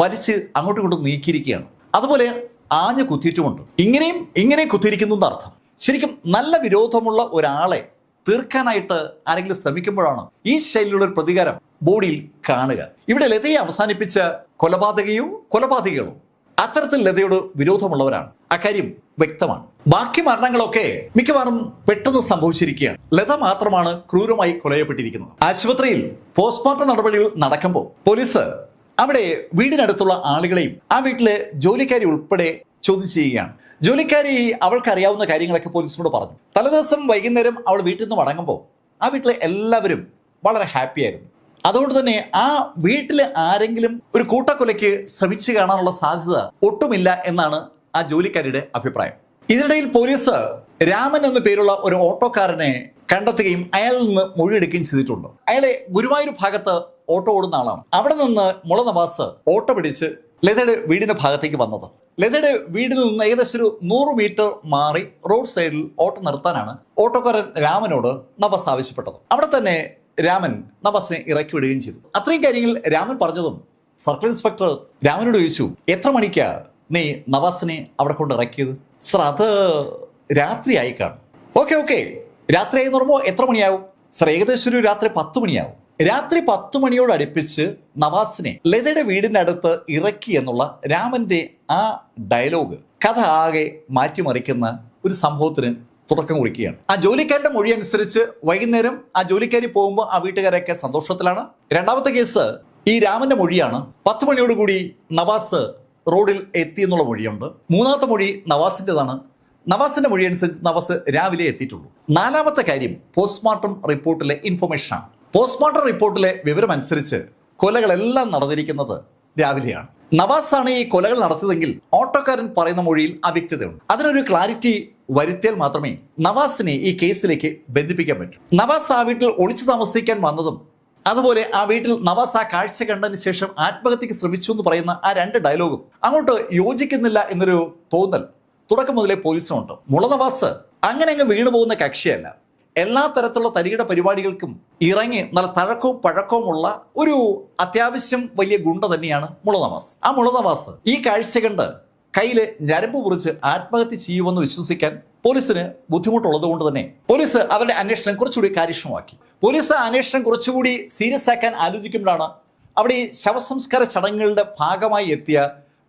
വലിച്ച് അങ്ങോട്ടും ഇങ്ങോട്ടും നീക്കിയിരിക്കുകയാണ്. അതുപോലെ ആഞ്ഞു കുത്തിയിട്ടുമുണ്ട്. ഇങ്ങനെയും ഇങ്ങനെ കുത്തിയിരിക്കുന്നു എന്നർത്ഥം. ശരിക്കും നല്ല വിരോധമുള്ള ഒരാളെ തീർക്കാനായിട്ട് ആരെങ്കിലും ശ്രമിക്കുമ്പോഴാണ് ഈ ശൈലിയുള്ള ഒരു പ്രതികാരം ബോഡിയിൽ കാണുക. ഇവിടെ ലതയെ അവസാനിപ്പിച്ച കൊലപാതകയോ കൊലപാതകികളോ അത്തരത്തിൽ ലതയോട് വിരോധമുള്ളവരാണ്. അക്കാര്യം വ്യക്തമാണ്. ബാക്കി മരണങ്ങളൊക്കെ മിക്കവാറും പെട്ടെന്ന് സംഭവിച്ചിരിക്കുകയാണ്. ലത മാത്രമാണ് ക്രൂരമായി കൊലയപ്പെട്ടിരിക്കുന്നത്. ആശുപത്രിയിൽ പോസ്റ്റ്മോർട്ടം നടപടികൾ നടക്കുമ്പോൾ പോലീസ് അവിടെ വീടിനടുത്തുള്ള ആളുകളെയും ആ വീട്ടിലെ ജോലിക്കാരി ഉൾപ്പെടെ ചോദ്യം ചെയ്യുകയാണ് ജോലിക്കാരി അവൾക്കറിയാവുന്ന കാര്യങ്ങളൊക്കെ പോലീസിനോട് പറഞ്ഞു. തലേദിവസം വൈകുന്നേരം അവൾ വീട്ടിൽ നിന്ന് മടങ്ങുമ്പോൾ ആ വീട്ടിലെ എല്ലാവരും വളരെ ഹാപ്പി ആയിരുന്നു. അതുകൊണ്ട് തന്നെ ആ വീട്ടിൽ ആരെങ്കിലും ഒരു കൂട്ടക്കൊലയ്ക്ക് ശ്രമിച്ചു കാണാനുള്ള സാധ്യത ഒട്ടുമില്ല എന്നാണ് ആ ജോലിക്കാരിയുടെ അഭിപ്രായം. ഇതിനിടയിൽ പോലീസ് രാമൻ എന്ന പേരുള്ള ഒരു ഓട്ടോക്കാരനെ കണ്ടെത്തുകയും അയാളിൽ നിന്ന് മൊഴിയെടുക്കുകയും ചെയ്തിട്ടുണ്ട്. അയാളെ ഗുരുവായൂർ ഭാഗത്ത് ഓട്ടോ ഓടുന്ന ആളാണ്. അവിടെ നിന്ന് മുള നവാസ് ഓട്ടോ പിടിച്ച് ലതയുടെ വീടിന്റെ ഭാഗത്തേക്ക് വന്നത്. ലതയുടെ വീടിൽ നിന്ന് ഏകദേശം ഒരു നൂറ് മീറ്റർ മാറി റോഡ് സൈഡിൽ ഓട്ടോ നിർത്താനാണ് ഓട്ടോക്കാരൻ രാമനോട് നബസ് ആവശ്യപ്പെട്ടത്. അവിടെ തന്നെ രാമൻ നബസിനെ ഇറക്കി വിടുകയും ചെയ്തു. അത്രയും കാര്യങ്ങൾ രാമൻ പറഞ്ഞതും സർക്കിൾ ഇൻസ്പെക്ടർ രാമനോട് ചോദിച്ചു എത്ര മണിക്കാ നീ നവാസിനെ അവിടെ കൊണ്ട് ഇറക്കിയത്? സർ അത് രാത്രിയായി കാണും. Okay okay. രാത്രിയായി എന്ന് പറയുമ്പോൾ എത്ര മണിയാവും? സർ ഏകദേശം ഒരു രാത്രി പത്ത് മണിയാവും. രാത്രി പത്തു മണിയോട് അടുപ്പിച്ച് നവാസിനെ ലതയുടെ വീടിന്റെ അടുത്ത് ഇറക്കി എന്നുള്ള രാമന്റെ ആ ഡയലോഗ്. കഥ ആകെ മാറ്റിമറിക്കുന്ന ഒരു സംഭവത്തിന് തുടക്കം കുറിക്കുകയാണ്. ആ ജോലിക്കാരന്റെ മൊഴി അനുസരിച്ച് വൈകുന്നേരം ആ ജോലിക്കാരി പോകുമ്പോൾ ആ വീട്ടുകാരൊക്കെ സന്തോഷത്തിലാണ്. രണ്ടാമത്തെ കേസ് ഈ രാമന്റെ മൊഴിയാണ്. പത്ത് മണിയോടുകൂടി നവാസ് റോഡിൽ എത്തി എന്നുള്ള മൊഴിയുണ്ട്. മൂന്നാമത്തെ മൊഴി നവാസിന്റെതാണ് നവാസിന്റെ മൊഴി അനുസരിച്ച് നവാസ് രാവിലെ എത്തിയിട്ടുള്ളൂ. നാലാമത്തെ കാര്യം പോസ്റ്റ്മോർട്ടം റിപ്പോർട്ടിലെ ഇൻഫർമേഷൻ ആണ്. പോസ്റ്റ്മോർട്ടം റിപ്പോർട്ടിലെ വിവരമനുസരിച്ച് കൊലകളെല്ലാം നടന്നിരിക്കുന്നത് രാവിലെയാണ്. നവാസാണ് ഈ കൊലകൾ നടത്തിയതെങ്കിൽ ഓട്ടോക്കാരൻ പറയുന്ന മൊഴിയിൽ അവ്യക്തതയുണ്ട്. അതിനൊരു ക്ലാരിറ്റി വരുത്തിയാൽ മാത്രമേ നവാസിനെ ഈ കേസിലേക്ക് ബന്ധിപ്പിക്കാൻ പറ്റൂ. നവാസ് ആ വീട്ടിൽ ഒളിച്ചു താമസിക്കാൻ വന്നതും അതുപോലെ ആ വീട്ടിൽ നവാസ് ആ കാഴ്ച കണ്ടതിന് ശേഷം ആത്മഹത്യക്ക് ശ്രമിച്ചു എന്ന് പറയുന്ന ആ രണ്ട് ഡയലോഗും അങ്ങോട്ട് യോജിക്കുന്നില്ല എന്നൊരു തോന്നൽ തുടക്കം മുതലേ പോലീസിനുണ്ട്. മുള നവാസ് അങ്ങനെ അങ്ങ് വീണു പോകുന്ന കക്ഷിയല്ല. എല്ലാ തരത്തിലുള്ള തരികിട പരിപാടികൾക്കും ഇറങ്ങി നല്ല തഴക്കവും പഴക്കവുമുള്ള ഒരു അത്യാവശ്യം വലിയ ഗുണ്ട തന്നെയാണ് മുളനവാസ് ആ മുളനവാസ് ഈ കാഴ്ച കണ്ട് കയ്യിൽ ഞരമ്പ് മുറിച്ച് ആത്മഹത്യ ചെയ്യുമെന്ന് വിശ്വസിക്കാൻ പോലീസിന് ബുദ്ധിമുട്ടുള്ളത് കൊണ്ട് തന്നെ പോലീസ് അവരുടെ അന്വേഷണം കുറച്ചുകൂടി കാര്യക്ഷമമാക്കി. പോലീസ് അന്വേഷണം കുറച്ചുകൂടി സീരിയസ് ആക്കാൻ ആലോചിക്കുമ്പോഴാണ് അവിടെ ഈ ശവസംസ്കാര ചടങ്ങുകളുടെ ഭാഗമായി എത്തിയ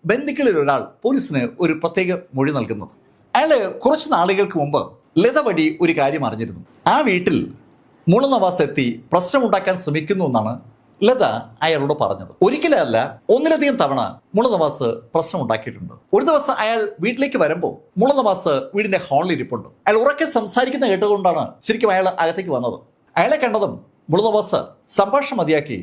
ബന്ധുക്കളിൽ ഒരാൾ പോലീസിന് ഒരു പ്രത്യേക മൊഴി നൽകുന്നത്. അയാൾ കുറച്ച് നാളുകൾക്ക് മുമ്പ് ലത വഴി ഒരു കാര്യം അറിഞ്ഞിരുന്നു. ആ വീട്ടിൽ മുളനവാസ് എത്തി പ്രശ്നമുണ്ടാക്കാൻ ശ്രമിക്കുന്നു എന്നാണ് ലത അയാളോട് പറഞ്ഞത്. ഒരിക്കലല്ല ഒന്നിലധികം തവണ മുളനവാസ് പ്രശ്നം ഉണ്ടാക്കിയിട്ടുണ്ട് ഒരു ദിവസം അയാൾ വീട്ടിലേക്ക് വരുമ്പോൾ മുളനവാസ് വീടിന്റെ ഹാളിൽ ഇരിപ്പുണ്ട്. അയാൾ ഉറക്കെ സംസാരിക്കുന്ന കേട്ടുകൊണ്ടാണ് ശരിക്കും അയാൾ അകത്തേക്ക് വന്നത്. അയാളെ കണ്ടതും മുളനവാസ് സംഭാഷണം മതിയാക്കി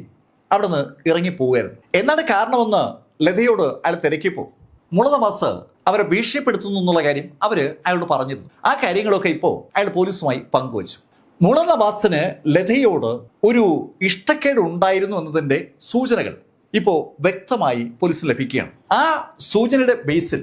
അവിടുന്ന് ഇറങ്ങി പോവുകയായിരുന്നു. എന്താണ് കാരണമെന്ന് ലതയോട് അയാൾ തിരക്കിപ്പോ മുളനവാസ് അവരെ ഭീഷണിപ്പെടുത്തുന്നു എന്നുള്ള കാര്യം അവർ അയാളോട് പറഞ്ഞിരുന്നു. ആ കാര്യങ്ങളൊക്കെ ഇപ്പോൾ അയാൾ പോലീസുമായി പങ്കുവച്ചു. മുളനവാസിന് ലതയോട് ഒരു ഇഷ്ടക്കേട് ഉണ്ടായിരുന്നു എന്നതിന്റെ സൂചനകൾ ഇപ്പോൾ വ്യക്തമായി പോലീസിന് ലഭിക്കുകയാണ്. ആ സൂചനയുടെ ബേസിൽ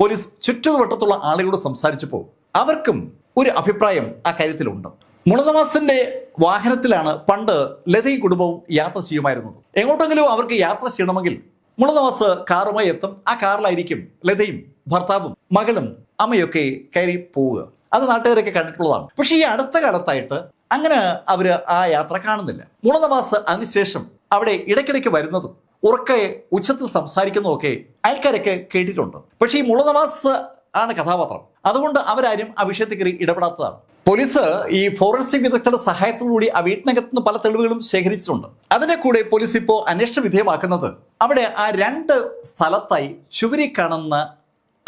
പോലീസ് ചുറ്റുവട്ടത്തുള്ള ആളുകളോട് സംസാരിച്ചപ്പോൾ അവർക്കും ഒരു അഭിപ്രായം ആ കാര്യത്തിലുണ്ട്. മുളനവാസിന്റെ വാഹനത്തിലാണ് പണ്ട് ലതയും കുടുംബവും യാത്ര ചെയ്യുമായിരുന്നത്. എങ്ങോട്ടെങ്കിലും അവർക്ക് യാത്ര ചെയ്യണമെങ്കിൽ മുളനവാസ് കാറുമായി എത്തും. ആ കാറിലായിരിക്കും ലതയും ഭർത്താവും മകളും അമ്മയൊക്കെ കയറി പോവുക. അത് നാട്ടുകാരൊക്കെ കണ്ടിട്ടുള്ളതാണ്. പക്ഷേ ഈ അടുത്ത കാലത്തായിട്ട് അങ്ങനെ അവർ ആ യാത്ര കാണുന്നില്ല. മുളനവാസ് അതിനുശേഷം അവിടെ ഇടയ്ക്കിടയ്ക്ക് വരുന്നതും ഉറക്കെ ഉച്ചത്തിൽ സംസാരിക്കുന്നതൊക്കെ അയൽക്കാരൊക്കെ കേട്ടിട്ടുണ്ട്. പക്ഷേ ഈ മുളനവാസ് ആണ് കഥാപാത്രം. അതുകൊണ്ട് അവരാരും ആ വിഷയത്തിൽ കയറി ഇടപെടാത്തതാണ്. പോലീസ് ഈ ഫോറൻസിക് വിദഗ്ധരുടെ സഹായത്തോടുകൂടി ആ വീട്ടിനകത്ത് നിന്ന് പല തെളിവുകളും ശേഖരിച്ചിട്ടുണ്ട്. അതിന്റെ കൂടെ പോലീസ് ഇപ്പോൾ അന്വേഷണ വിധേയമാക്കുന്നത് അവിടെ ആ രണ്ട് സ്ഥലത്തായി ചുവരി കാണുന്ന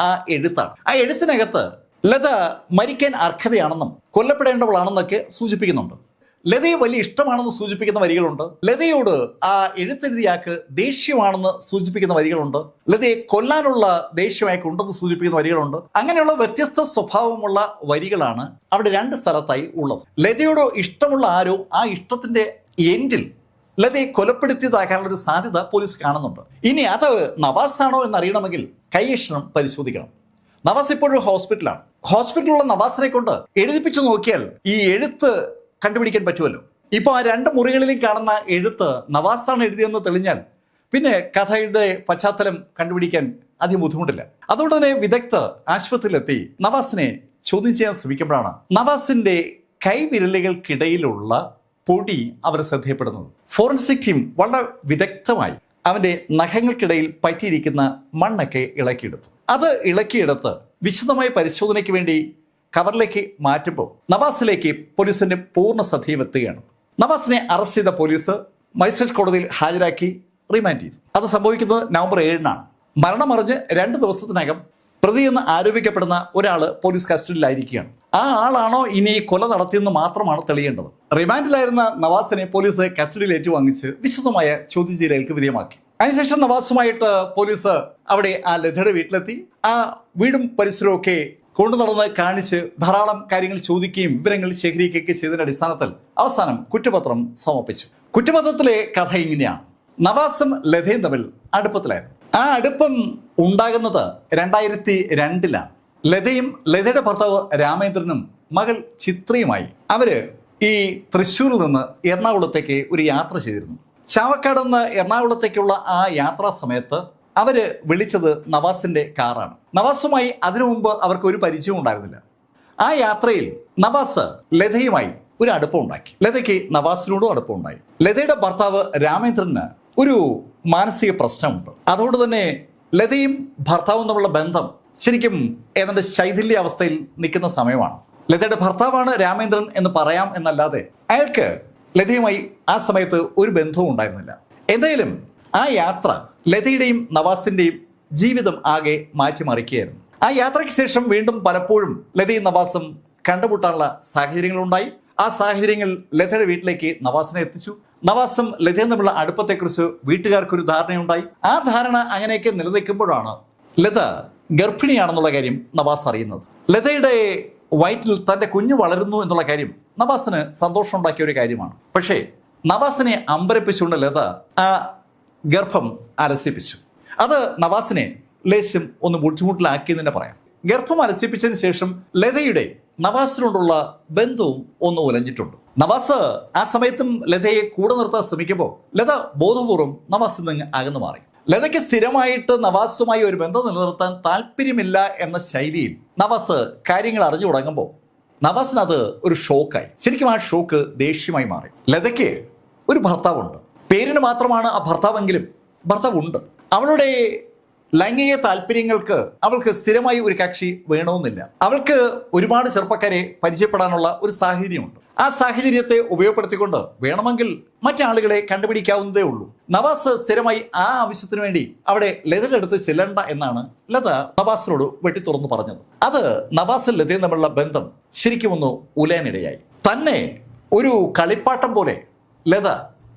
ആ എഴുത്താണ്. ആ എഴുത്തിനകത്ത് ലത മരിക്കാൻ അർഹതയാണെന്നും കൊല്ലപ്പെടേണ്ടവളാണെന്നൊക്കെ സൂചിപ്പിക്കുന്നുണ്ട്. ലതയെ വലിയ ഇഷ്ടമാണെന്ന് സൂചിപ്പിക്കുന്ന വരികളുണ്ട്. ലതയോട് ആ എഴുത്തെഴുതിയാക്ക് ദേഷ്യമാണെന്ന് സൂചിപ്പിക്കുന്ന വരികളുണ്ട്. ലതയെ കൊല്ലാനുള്ള ദേഷ്യമായി ഉണ്ടെന്ന് സൂചിപ്പിക്കുന്ന വരികളുണ്ട്. അങ്ങനെയുള്ള വ്യത്യസ്ത സ്വഭാവമുള്ള വരികളാണ് അവിടെ രണ്ട് സ്ഥലത്തായി ഉള്ളത്. ലതയോട് ഇഷ്ടമുള്ള ആരോ ആ ഇഷ്ടത്തിന്റെ എൻഡിൽ ലതയെ കൊലപ്പെടുത്തിയതാകാനുള്ള ഒരു സാധ്യത പോലീസ് കാണുന്നുണ്ട്. ഇനി അത് നവാസ് ആണോ എന്ന് കൈയക്ഷണം പരിശോധിക്കണം. നവാസ് ഇപ്പോഴും ഹോസ്പിറ്റലാണ്. ഹോസ്പിറ്റലിലുള്ള നവാസിനെ കൊണ്ട് എഴുതിപ്പിച്ച് നോക്കിയാൽ ഈ എഴുത്ത് കണ്ടുപിടിക്കാൻ പറ്റുമല്ലോ. ഇപ്പൊ ആ രണ്ട് മുറികളിലും കാണുന്ന എഴുത്ത് നവാസാണ് എഴുതിയെന്ന് തെളിഞ്ഞാൽ പിന്നെ കഥയുടെ പശ്ചാത്തലം കണ്ടുപിടിക്കാൻ അധികം ബുദ്ധിമുട്ടില്ല. അതുകൊണ്ട് തന്നെ വിദഗ്ധർ ആശുപത്രിയിലെത്തി നവാസിനെ ചോദ്യം ചെയ്യാൻ ശ്രമിക്കുമ്പോഴാണ് നവാസിന്റെ കൈവിരലുകൾക്കിടയിലുള്ള പൊടി അവർ ശ്രദ്ധയപ്പെടുന്നത്. ഫോറൻസിക് ടീം വളരെ വിദഗ്ധമായി അവന്റെ നഖങ്ങൾക്കിടയിൽ പറ്റിയിരിക്കുന്ന മണ്ണൊക്കെ ഇളക്കിയെടുത്തു. അത് ഇളക്കിയെടുത്ത് വിശദമായ പരിശോധനയ്ക്ക് വേണ്ടി കവറിലേക്ക് മാറ്റുമ്പോൾ നവാസിലേക്ക് പോലീസിന്റെ പൂർണ ശ്രദ്ധയും എത്തുകയാണ്. നവാസിനെ അറസ്റ്റ് ചെയ്ത പോലീസ് മജിസ്ട്രേറ്റ് കോടതിയിൽ ഹാജരാക്കി റിമാൻഡ് ചെയ്തു. അത് സംഭവിക്കുന്നത് നവംബർ ഏഴിനാണ്. മരണമറിഞ്ഞ് രണ്ട് ദിവസത്തിനകം പ്രതിയെന്ന് ആരോപിക്കപ്പെടുന്ന ഒരാൾ പോലീസ് കസ്റ്റഡിയിലായിരിക്കുകയാണ്. ആ ആളാണോ ഇനി കൊല നടത്തിയെന്ന് മാത്രമാണ് തെളിയേണ്ടത്. റിമാൻഡിലായിരുന്ന നവാസിനെ പോലീസ് കസ്റ്റഡിയിൽ ഏറ്റുവാങ്ങിച്ച് വിശദമായ ചോദ്യം ചെയ്യലുകൾക്ക് വിധേയമാക്കി. അതിനുശേഷം നവാസുമായിട്ട് പോലീസ് അവിടെ ആ ലതയുടെ വീട്ടിലെത്തി. ആ വീടും പരിസരവും ഒക്കെ കൊണ്ടു നടന്ന് കാണിച്ച് ധാരാളം കാര്യങ്ങൾ ചോദിക്കുകയും വിവരങ്ങൾ ശേഖരിക്കുകയൊക്കെ ചെയ്തതിന്റെ അടിസ്ഥാനത്തിൽ അവസാനം കുറ്റപത്രം സമർപ്പിച്ചു. കുറ്റപത്രത്തിലെ കഥ ഇങ്ങനെയാണ്. നവാസും ലതയും തമ്മിൽ അടുപ്പത്തിലായിരുന്നു. ആ അടുപ്പം ഉണ്ടാകുന്നത് രണ്ടായിരത്തി രണ്ടിലാണ് ലതയും ലതയുടെ ഭർത്താവ് രാമേന്ദ്രനും മകൾ ചിത്രയുമായി. അവർ ഈ തൃശ്ശൂരിൽ നിന്ന് എറണാകുളത്തേക്ക് ഒരു യാത്ര ചെയ്തിരുന്നു. ചാവക്കാട് നിന്ന് എറണാകുളത്തേക്കുള്ള ആ യാത്രാ സമയത്ത് അവർ വിളിച്ചത് നവാസിന്റെ കാറാണ്. നവാസുമായി അതിനു മുമ്പ് അവർക്ക് ഒരു പരിചയവും ഉണ്ടായിരുന്നില്ല. ആ യാത്രയിൽ നവാസ് ലതയുമായി ഒരു അടുപ്പം ഉണ്ടാക്കി. ലതയ്ക്ക് നവാസിനോടും അടുപ്പം ഉണ്ടായി. ലതയുടെ ഭർത്താവ് രാമേന്ദ്രന് ഒരു മാനസിക പ്രശ്നമുണ്ട്. അതുകൊണ്ട് തന്നെ ലതയും ഭർത്താവും തമ്മിലുള്ള ബന്ധം ശരിക്കും ഏതാണ്ട് ശൈഥില്യാവസ്ഥയിൽ നിൽക്കുന്ന സമയമാണ്. ലതയുടെ ഭർത്താവാണ് രാമേന്ദ്രൻ എന്ന് പറയാം എന്നല്ലാതെ അയാൾക്ക് ലതയുമായി ആ സമയത്ത് ഒരു ബന്ധവും ഉണ്ടായിരുന്നില്ല. എന്തായാലും ആ യാത്ര ലതയുടെയും നവാസിന്റെയും ജീവിതം ആകെ മാറ്റിമറിക്കുകയായിരുന്നു. ആ യാത്രയ്ക്ക് ശേഷം വീണ്ടും പലപ്പോഴും ലതയും നവാസും കണ്ടുമുട്ടാനുള്ള സാഹചര്യങ്ങളുണ്ടായി. ആ സാഹചര്യങ്ങൾ ലതയുടെ വീട്ടിലേക്ക് നവാസിനെ എത്തിച്ചു. നവാസും ലതയും തമ്മിലുള്ള അടുപ്പത്തെക്കുറിച്ച് വീട്ടുകാർക്കൊരു ധാരണയുണ്ടായി. ആ ധാരണ അങ്ങനെയൊക്കെ നിലനിൽക്കുമ്പോഴാണ് ലത ഗർഭിണിയാണെന്നുള്ള കാര്യം നവാസ് അറിയുന്നത്. ലതയുടെ വയറ്റിൽ തന്റെ കുഞ്ഞ് വളരുന്നു എന്നുള്ള കാര്യം നവാസിന് സന്തോഷമുണ്ടാക്കിയ ഒരു കാര്യമാണ്. പക്ഷേ നവാസിനെ അമ്പരപ്പിച്ചുകൊണ്ട് ലത ആ ഗർഭം അലസിപ്പിച്ചു. അത് നവാസിനെ ലേശം ഒന്ന് ബുദ്ധിമുട്ടിലാക്കി തന്നെ പറയാം. ഗർഭം അലസിപ്പിച്ചതിന് ശേഷം ലതയുടെ നവാസിനോടുള്ള ബന്ധവും ഒന്ന് ഉലഞ്ഞിട്ടുണ്ട് നവാസ് ആ സമയത്തും ലതയെ കൂടെ നിർത്താൻ ശ്രമിക്കുമ്പോൾ ലത ബോധപൂർവം നവാസിൽ നിന്ന് അകന്നു മാറി. ലതയ്ക്ക് സ്ഥിരമായിട്ട് നവാസുമായി ഒരു ബന്ധം നിലനിർത്താൻ താല്പര്യമില്ല എന്ന ശൈലിയിൽ നവാസ് കാര്യങ്ങൾ അറിഞ്ഞു തുടങ്ങുമ്പോൾ നവാസിന് അത് ഒരു ഷോക്കായി. ശരിക്കും ആ ഷോക്ക് ദേഷ്യമായി മാറി. ലതയ്ക്ക് ഒരു ഭർത്താവുണ്ട്. പേരിന് മാത്രമാണ് ആ ഭർത്താവെങ്കിലും ഭർത്താവുണ്ട്. അവളുടെ ലൈംഗിക താല്പര്യങ്ങൾക്ക് അവൾക്ക് സ്ഥിരമായി ഒരു കക്ഷി വേണമെന്നില്ല. അവൾക്ക് ഒരുപാട് ചെറുപ്പക്കാരെ പരിചയപ്പെടാനുള്ള ഒരു സാഹചര്യമുണ്ട്. ആ സാഹചര്യത്തെ ഉപയോഗപ്പെടുത്തിക്കൊണ്ട് വേണമെങ്കിൽ മറ്റാളുകളെ കണ്ടുപിടിക്കാവുന്നതേ ഉള്ളൂ. നവാസ് സ്ഥിരമായി ആ ആവശ്യത്തിന് വേണ്ടി അവിടെ ലതയിലെടുത്ത് ചെല്ലണ്ട എന്നാണ് ലത നവാസിനോട് വെട്ടി തുറന്നു പറഞ്ഞത്. അത് നവാസ് ലതയും തമ്മിലുള്ള ബന്ധം ശരിക്കും ഒന്ന് ഉലയാനിടയായി. തന്നെ ഒരു കളിപ്പാട്ടം പോലെ ലത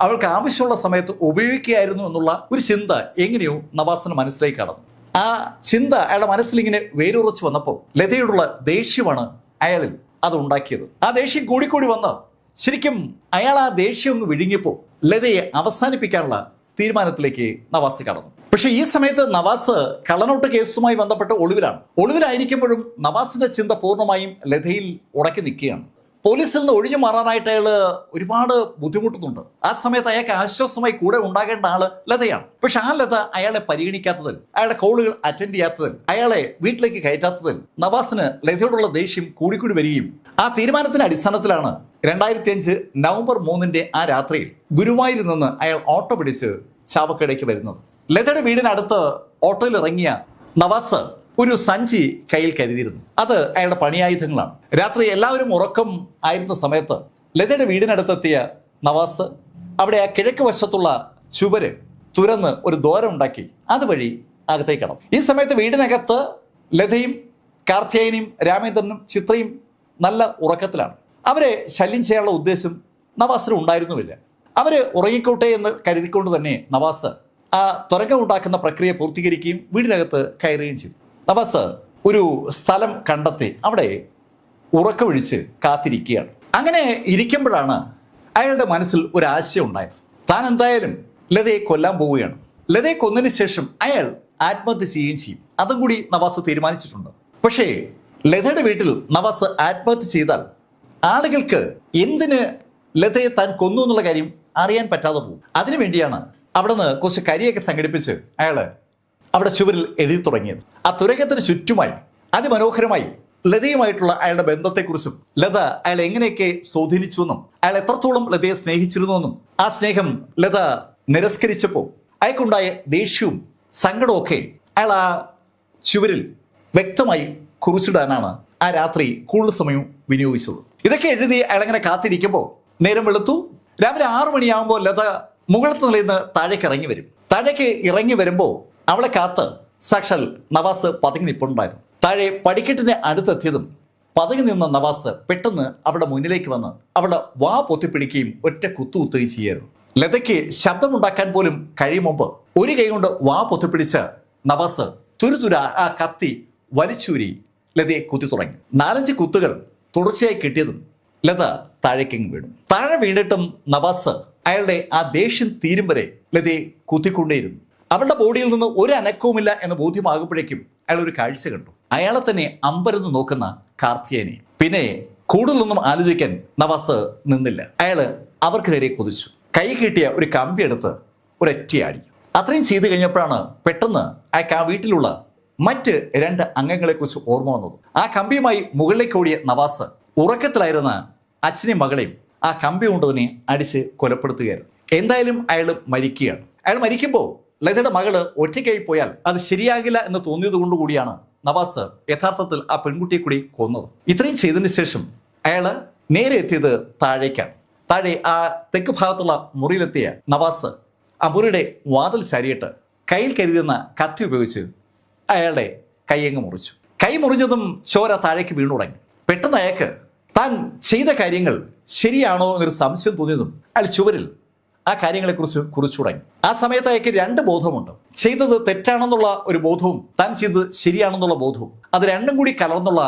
അവൾക്ക് ആവശ്യമുള്ള സമയത്ത് ഉപയോഗിക്കുകയായിരുന്നു എന്നുള്ള ഒരു ചിന്ത എങ്ങനെയോ നവാസിന് മനസ്സിലേക്ക് കടന്നു. ആ ചിന്ത അയാളുടെ മനസ്സിലിങ്ങനെ വേരുറച്ചു വന്നപ്പോൾ ലതയോടുള്ള ദേഷ്യമാണ് അയാളിൽ അത് ഉണ്ടാക്കിയത്. ആ ദേഷ്യം കൂടിക്കൂടി വന്ന് ശരിക്കും അയാൾ ആ ദേഷ്യം ഒന്ന് വിഴുങ്ങിയപ്പോൾ ലതയെ അവസാനിപ്പിക്കാനുള്ള തീരുമാനത്തിലേക്ക് നവാസ് കടന്നു. പക്ഷെ ഈ സമയത്ത് നവാസ് കള്ളനോട്ട് കേസുമായി ബന്ധപ്പെട്ട് ഒളിവിലാണ്. ഒളിവിലായിരിക്കുമ്പോഴും നവാസിന്റെ ചിന്ത പൂർണമായും ലതയിൽ ഉടക്കി നിൽക്കുകയാണ്. പോലീസിൽ നിന്ന് ഒഴിഞ്ഞു മാറാനായിട്ട് അയാൾ ഒരുപാട് ബുദ്ധിമുട്ടുന്നുണ്ട്. ആ സമയത്ത് അയാൾക്ക് ആശ്വാസമായി കൂടെ ഉണ്ടാകേണ്ട ആൾ ലതയാണ്. പക്ഷെ ആ ലത അയാളെ പരിഗണിക്കാത്തതിൽ അയാളുടെ കോളുകൾ അറ്റൻഡ് ചെയ്യാത്തതിൽ അയാളെ വീട്ടിലേക്ക് കയറ്റാത്തതിൽ നവാസിന് ലതയോടുള്ള ദേഷ്യം കൂടിക്കൂടി വരികയും ആ തീരുമാനത്തിന്റെ അടിസ്ഥാനത്തിലാണ് രണ്ടായിരത്തി അഞ്ച് നവംബർ മൂന്നിന്റെ ആ രാത്രിയിൽ ഗുരുവായൂരിൽ നിന്ന് അയാൾ ഓട്ടോ പിടിച്ച് ചാവക്കടയ്ക്ക് വരുന്നത്. ലതയുടെ വീടിനടുത്ത് ഓട്ടോയിൽ ഇറങ്ങിയ നവാസ് ഒരു സഞ്ചി കയ്യിൽ കരുതിയിരുന്നു. അത് അയാളുടെ പണിയായുധങ്ങളാണ്. രാത്രി എല്ലാവരും ഉറക്കം ആയിരുന്ന സമയത്ത് ലതയുടെ വീടിനടുത്തെത്തിയ നവാസ് അവിടെ ആ കിഴക്ക് വശത്തുള്ള ചുവര് തുരന്ന് ഒരു ഉണ്ടാക്കി. അതുവഴി അകത്തേക്ക് കടന്നു. ഈ സമയത്ത് വീടിനകത്ത് ലതയും കാർത്തിയായനിയും രാമേന്ദ്രനും ചിത്രയും നല്ല ഉറക്കത്തിലാണ്. അവരെ ശല്യം ചെയ്യാനുള്ള ഉദ്ദേശം നവാസിന് ഉണ്ടായിരുന്നുമില്ല. അവർ ഉറങ്ങിക്കോട്ടെ എന്ന് കരുതിക്കൊണ്ട് തന്നെ നവാസ് ആ തുരങ്കം ഉണ്ടാക്കുന്ന പ്രക്രിയ പൂർത്തീകരിക്കുകയും വീടിനകത്ത് കയറുകയും ചെയ്തു. നവാസ് ഒരു സ്ഥലം കണ്ടെത്തി അവിടെ ഉറക്കമൊഴിച്ച് കാത്തിരിക്കുകയാണ്. അങ്ങനെ ഇരിക്കുമ്പോഴാണ് അയാളുടെ മനസ്സിൽ ഒരു ആശയം ഉണ്ടായത്. താൻ എന്തായാലും ലതയെ കൊല്ലാൻ പോവുകയാണ്. ലതയെ കൊന്നതിന് ശേഷം അയാൾ ആത്മഹത്യ ചെയ്യുകയും ചെയ്യും. അതും കൂടി നവാസ് തീരുമാനിച്ചിട്ടുണ്ട്. പക്ഷേ ലതയുടെ വീട്ടിൽ നവാസ് ആത്മഹത്യ ചെയ്താൽ ആളുകൾക്ക് എന്തിന് ലതയെ താൻ കൊന്നു എന്നുള്ള കാര്യം അറിയാൻ പറ്റാതെ പോകും. അതിനുവേണ്ടിയാണ് അവിടെ നിന്ന് കുറച്ച് കരിയൊക്കെ സംഘടിപ്പിച്ച് അയാൾ അവിടെ ചുവരിൽ എഴുതി തുടങ്ങിയത്. ആ തുരങ്കത്തിന് ചുറ്റുമായി അതിമനോഹരമായി ലതയുമായിട്ടുള്ള അയാളുടെ ബന്ധത്തെക്കുറിച്ചും ലത അയാൾ എങ്ങനെയൊക്കെ സ്വാധീനിച്ചുവെന്നും അയാൾ എത്രത്തോളം ലതയെ സ്നേഹിച്ചിരുന്നുവെന്നും ആ സ്നേഹം ലത നിരസ്കരിച്ചപ്പോൾ അയാൾക്കുണ്ടായ ദേഷ്യവും സങ്കടമൊക്കെ അയാൾ ആ ചുവരിൽ വ്യക്തമായി കുറിച്ചിടാനാണ് ആ രാത്രി കൂടുതൽ സമയം വിനിയോഗിച്ചത്. ഇതൊക്കെ എഴുതി അയാളങ്ങനെ കാത്തിരിക്കുമ്പോൾ നേരം വെളുത്തു. രാവിലെ ആറു മണിയാകുമ്പോൾ ലത മുകളത്തെ നിലയിൽ നിന്ന് താഴേക്ക് ഇറങ്ങി വരും. താഴേക്ക് ഇറങ്ങി വരുമ്പോൾ അവളെ കാത്ത് സാക്ഷാൽ നവാസ് പതുങ്ങി നിപ്പുണ്ടായിരുന്നു. താഴെ പടിക്കെട്ടിന്റെ അടുത്തെത്തിയതും പതുങ്ങി നിന്ന നവാസ് പെട്ടെന്ന് അവളുടെ മുന്നിലേക്ക് വന്ന് അവളുടെ വാ പൊത്തിപ്പിടിക്കുകയും ഒറ്റ കുത്തു കുത്തുകയും ചെയ്യായിരുന്നു. ലതയ്ക്ക് ശബ്ദമുണ്ടാക്കാൻ പോലും കഴിയും മുമ്പ് ഒരു കൈ കൊണ്ട് വാ പൊത്തിപ്പിടിച്ച് നവാസ് തുരുതുര ആ കത്തി വലിച്ചൂരി ലതയെ കുത്തി തുടങ്ങി. നാലഞ്ച് കുത്തുകൾ തുടർച്ചയായി കിട്ടിയതും ലത താഴേക്കെങ്ങ് വീണു. താഴെ വീണിട്ടും നവാസ് അയാളുടെ ആ ദേഷ്യം തീരും വരെ ലതയെ കുത്തിക്കൊണ്ടേയിരുന്നു. അവളുടെ ബോഡിയിൽ നിന്ന് ഒരു അനക്കവുമില്ല എന്ന് ബോധ്യമാകുമ്പോഴേക്കും അയാൾ ഒരു കാഴ്ച കണ്ടു. അയാളെ തന്നെ അമ്പരന്ന് നോക്കുന്ന കാർത്തിയേനെ. പിന്നെ കൂടുതലൊന്നും ആലോചിക്കാൻ നവാസ് നിന്നില്ല. അയാൾ അവർക്ക് നേരെ കൊതിച്ചു. കൈ കിട്ടിയ ഒരു കമ്പി എടുത്ത് ഒരൊറ്റയാടി അത്രയും ചെയ്തു കഴിഞ്ഞപ്പോഴാണ് പെട്ടെന്ന് അയാൾക്ക് ആ വീട്ടിലുള്ള മറ്റ് രണ്ട് അംഗങ്ങളെ കുറിച്ച് ഓർമ്മ വന്നത്. ആ കമ്പിയുമായി മുകളിലേക്ക് ഓടിയ നവാസ് ഉറക്കത്തിലായിരുന്ന അച്ഛനെയും മകളെയും ആ കമ്പി കൊണ്ട് തന്നെ അടിച്ച് കൊലപ്പെടുത്തുകയായിരുന്നു. എന്തായാലും അയാൾ മരിക്കുകയാണ്. അയാൾ മരിക്കുമ്പോൾ ലതയുടെ മകൾ ഒറ്റയ്ക്കായി പോയാൽ അത് ശരിയാകില്ല എന്ന് തോന്നിയത് കൊണ്ടുകൂടിയാണ് നവാസ് യഥാർത്ഥത്തിൽ ആ പെൺകുട്ടിയെ കൂടി കൊന്നത്. ഇത്രയും ചെയ്തതിന് ശേഷം അയാൾ നേരെ എത്തിയത് താഴേക്കാണ്. താഴെ ആ തെക്ക് ഭാഗത്തുള്ള മുറിയിലെത്തിയ നവാസ് ആ മുറിയുടെ വാതിൽ ചാരിയിട്ട് കയ്യിൽ കരുതുന്ന കത്തി ഉപയോഗിച്ച് അയാളുടെ കൈയങ്ങ് മുറിച്ചു. കൈ മുറിഞ്ഞതും ചോര താഴേക്ക് വീണു തുടങ്ങി. പെട്ടെന്ന് അയാൾക്ക് താൻ ചെയ്ത കാര്യങ്ങൾ ശരിയാണോ എന്നൊരു സംശയം തോന്നിയതും അയാൾ ചുവരിൽ ആ കാര്യങ്ങളെക്കുറിച്ച് കുറിച്ചു തുടങ്ങി. ആ സമയത്ത് അയാൾക്ക് രണ്ട് ബോധമുണ്ട്. ചെയ്തത് തെറ്റാണെന്നുള്ള ഒരു ബോധവും താൻ ചെയ്തത് ശരിയാണെന്നുള്ള ബോധവും അത് രണ്ടും കൂടി കലർന്നുള്ള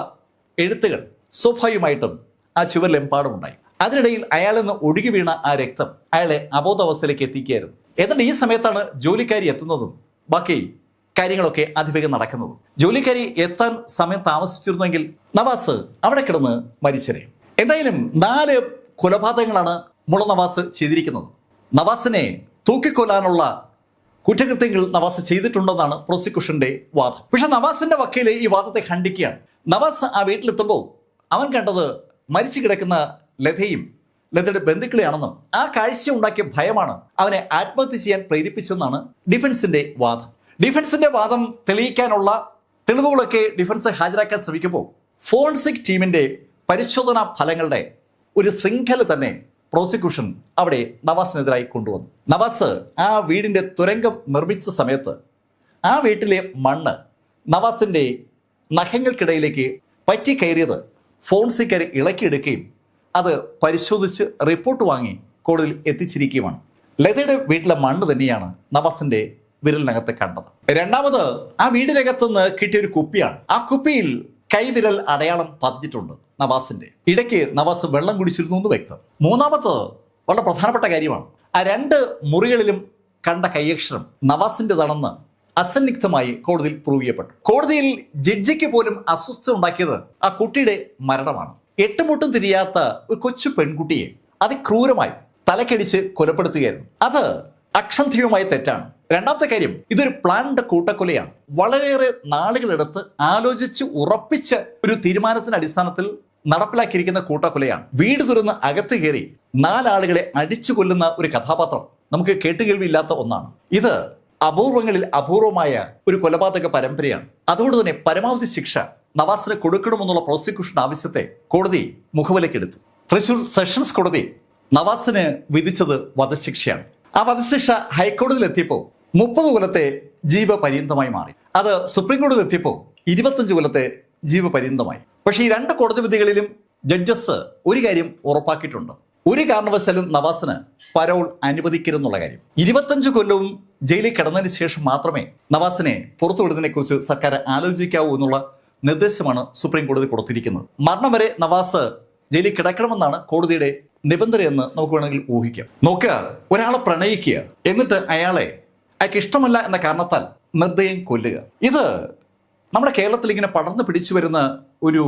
എഴുത്തുകൾ സ്വാഭാവികമായിട്ടും ആ ചുവരിലെമ്പാടുമുണ്ടായി അതിനിടയിൽ അയാൾ നിന്ന് ഒഴുകി വീണ ആ രക്തം അയാളെ അബോധാവസ്ഥയിലേക്ക് എത്തിക്കുകയായിരുന്നു. എന്നിട്ട് ഈ സമയത്താണ് ജോലിക്കാരി എത്തുന്നതും ബാക്കി കാര്യങ്ങളൊക്കെ അതിവേഗം നടക്കുന്നതും. ജോലിക്കാരി എത്താൻ സമയം താമസിച്ചിരുന്നെങ്കിൽ നവാസ് അവിടെ കിടന്ന് മരിച്ചനെ. എന്തായാലും നാല് കൊലപാതകങ്ങളാണ് മുള നവാസ് ചെയ്തിരിക്കുന്നത്. നവാസിനെ തൂക്കിക്കൊല്ലാനുള്ള കുറ്റകൃത്യങ്ങൾ നവാസ് ചെയ്തിട്ടുണ്ടെന്നാണ് പ്രോസിക്യൂഷന്റെ വാദം. പക്ഷെ നവാസിന്റെ വക്കീൽ ഈ വാദത്തെ ഖണ്ഡിക്കുകയാണ്. നവാസ് ആ വീട്ടിലെത്തുമ്പോൾ അവൻ കണ്ടത് മരിച്ചു കിടക്കുന്ന ലതയും ലതയുടെ ബന്ധുക്കളെയാണെന്നും ആ കാഴ്ച ഉണ്ടാക്കിയ ഭയമാണ് അവനെ ആത്മഹത്യ ചെയ്യാൻ പ്രേരിപ്പിച്ചെന്നാണ് ഡിഫൻസിന്റെ വാദം. ഡിഫൻസിന്റെ വാദം തെളിയിക്കാനുള്ള തെളിവുകളൊക്കെ ഡിഫൻസ് ഹാജരാക്കാൻ ശ്രമിക്കുമ്പോൾ ഫോറൻസിക് ടീമിന്റെ പരിശോധനാ ഫലങ്ങളുടെ ഒരു ശൃംഖല തന്നെ പ്രോസിക്യൂഷൻ അവിടെ നവാസിനെതിരായി കൊണ്ടുവന്നു. നവാസ് ആ വീടിന്റെ തുരങ്കം നിർമ്മിച്ച സമയത്ത് ആ വീട്ടിലെ മണ്ണ് നവാസിന്റെ നഖങ്ങൾക്കിടയിലേക്ക് പറ്റി കയറിയത് ഫോൺസിക്കർ ഇളക്കിയെടുക്കുകയും അത് പരിശോധിച്ച് റിപ്പോർട്ട് വാങ്ങി കോടതിയിൽ എത്തിച്ചിരിക്കുകയുമാണ്. ലതയുടെ വീട്ടിലെ മണ്ണ് തന്നെയാണ് നവാസിന്റെ വിരലിനകത്ത് കണ്ടത്. രണ്ടാമത് ആ വീടിനകത്ത് നിന്ന് കിട്ടിയ ഒരു കുപ്പിയാണ്. ആ കുപ്പിയിൽ കൈവിരൽ അടയാളം പതിഞ്ഞിട്ടുണ്ട്. നവാസിന്റെ. ഇടയ്ക്ക് നവാസ് വെള്ളം കുടിച്ചിരുന്നു എന്ന് വ്യക്തം. മൂന്നാമത് വളരെ പ്രധാനപ്പെട്ട കാര്യമാണ്. ആ രണ്ട് മുറികളിലും കണ്ട കൈയക്ഷരം നവാസിന്റെതാണെന്ന് അസന്നിഗ്ധമായി കോടതിയിൽ പ്രൂവ് ചെയ്യപ്പെട്ടു. കോടതിയിൽ ജഡ്ജിക്ക് പോലും അസ്വസ്ഥ ഉണ്ടാക്കിയത് ആ കുട്ടിയുടെ മരണമാണ്. എട്ടുമുട്ടും തിരിയാത്ത ഒരു കൊച്ചു പെൺകുട്ടിയെ അതിക്രൂരമായി തലക്കടിച്ച് കൊലപ്പെടുത്തുകയായിരുന്നു. അത് അക്ഷന്ധികമായ തെറ്റാണ്. രണ്ടാമത്തെ കാര്യം ഇതൊരു പ്ലാൻഡ് കൂട്ടക്കൊലയാണ്. വളരെയേറെ നാളുകളെടുത്ത് ആലോചിച്ച് ഉറപ്പിച്ച ഒരു തീരുമാനത്തിന്റെ അടിസ്ഥാനത്തിൽ നടപ്പിലാക്കിയിരിക്കുന്ന കൂട്ടക്കൊലയാണ്. വീട് തുറന്ന് അകത്ത് കയറി നാലാളുകളെ അടിച്ചു കൊല്ലുന്ന ഒരു കഥാപാത്രം നമുക്ക് കേട്ടുകേൾവിയില്ലാത്ത ഒന്നാണ്. ഇത് അപൂർവങ്ങളിൽ അപൂർവമായ ഒരു കൊലപാതക പരമ്പരയാണ്. അതുകൊണ്ട് തന്നെ പരമാവധി ശിക്ഷ നവാസിന് കൊടുക്കണമെന്നുള്ള പ്രോസിക്യൂഷൻ ആവശ്യത്തെ കോടതി മുഖവിലക്കെടുത്തു. തൃശൂർ സെഷൻസ് കോടതി നവാസിന് വിധിച്ചത് വധശിക്ഷയാണ്. ആ വധശിക്ഷ ഹൈക്കോടതിയിൽ എത്തിയപ്പോൾ മുപ്പത് കൊല്ലത്തെ ജീവപര്യന്തമായി മാറി. അത് സുപ്രീം കോടതിയിൽ എത്തിയപ്പോൾ ഇരുപത്തഞ്ച് കൊല്ലത്തെ ജീവപര്യന്തമായി. പക്ഷേ ഈ രണ്ട് കോടതി വിധികളിലും ജഡ്ജസ് ഒരു കാര്യം ഉറപ്പാക്കിയിട്ടുണ്ട്. ഒരു കാരണവശാലും നവാസിന് പരോൾ അനുവദിക്കരുതെന്നുള്ള കാര്യം. ഇരുപത്തഞ്ച് കൊല്ലവും ജയിലിൽ കിടന്നതിന് ശേഷം മാത്രമേ നവാസിനെ പുറത്തുവിടുന്നതിനെ കുറിച്ച് സർക്കാർ ആലോചിക്കാവൂ എന്നുള്ള നിർദ്ദേശമാണ് സുപ്രീം കോടതി കൊടുത്തിരിക്കുന്നത്. മരണം വരെ നവാസ് ജയിലിൽ കിടക്കണമെന്നാണ് കോടതിയുടെ നിബന്ധനയെന്ന് നമുക്ക് വേണമെങ്കിൽ ഊഹിക്കാം. നോക്കുക ഒരാളെ പ്രണയിക്കുക എന്നിട്ട് അയാളെ അയാൾക്ക് ഇഷ്ടമല്ല എന്ന കാരണത്താൽ നിർദ്ദയം കൊല്ലുക. ഇത് നമ്മുടെ കേരളത്തിൽ ഇങ്ങനെ പടർന്നു പിടിച്ചു വരുന്ന ഒരു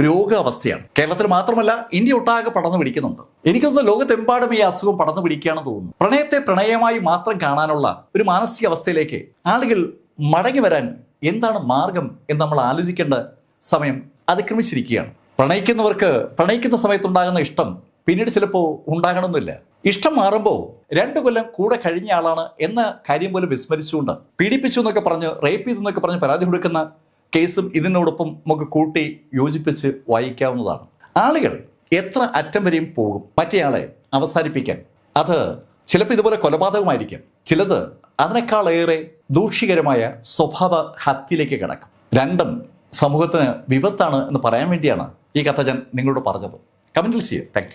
രോഗാവസ്ഥയാണ്. കേരളത്തിൽ മാത്രമല്ല ഇന്ത്യ ഒട്ടാകെ പടർന്നു പിടിക്കുന്നുണ്ട്. എനിക്കൊന്ന് ലോകത്തെമ്പാടും ഈ അസുഖം പടർന്നു പിടിക്കുകയാണെന്ന് തോന്നുന്നു. പ്രണയത്തെ പ്രണയമായി മാത്രം കാണാനുള്ള ഒരു മാനസികാവസ്ഥയിലേക്ക് ആളുകൾ മടങ്ങി വരാൻ എന്താണ് മാർഗം എന്ന് നമ്മൾ ആലോചിക്കേണ്ട സമയം അതിക്രമിച്ചിരിക്കുകയാണ്. പ്രണയിക്കുന്നവർക്ക് പ്രണയിക്കുന്ന സമയത്തുണ്ടാകുന്ന ഇഷ്ടം പിന്നീട് ചിലപ്പോൾ ഉണ്ടാകണമെന്നില്ല. ഇഷ്ടം മാറുമ്പോൾ രണ്ടു കൊല്ലം കൂടെ കഴിഞ്ഞ ആളാണ് എന്ന കാര്യം പോലും വിസ്മരിച്ചുകൊണ്ട് പീഡിപ്പിച്ചു എന്നൊക്കെ പറഞ്ഞ് റേപ്പ് ചെയ്തു എന്നൊക്കെ പറഞ്ഞ് പരാതി കൊടുക്കുന്ന കേസും ഇതിനോടൊപ്പം നമുക്ക് കൂട്ടി യോജിപ്പിച്ച് വായിക്കാവുന്നതാണ്. ആളുകൾ എത്ര അറ്റം വരെയും പോകും. മറ്റേയാളെ അവസാനിപ്പിക്കാൻ. അത് ചിലപ്പോൾ ഇതുപോലെ കൊലപാതകമായിരിക്കും. ചിലത് അതിനേക്കാളേറെ ദൂഷികരമായ സ്വഭാവ ഹത്യയിലേക്ക് കിടക്കും. രണ്ടും സമൂഹത്തിന് വിപത്താണ് എന്ന് പറയാൻ വേണ്ടിയാണ് ഈ കഥ ഞാൻ നിങ്ങളോട് പറഞ്ഞത്. കമന്റിൽ ചെയ്യുക താങ്ക്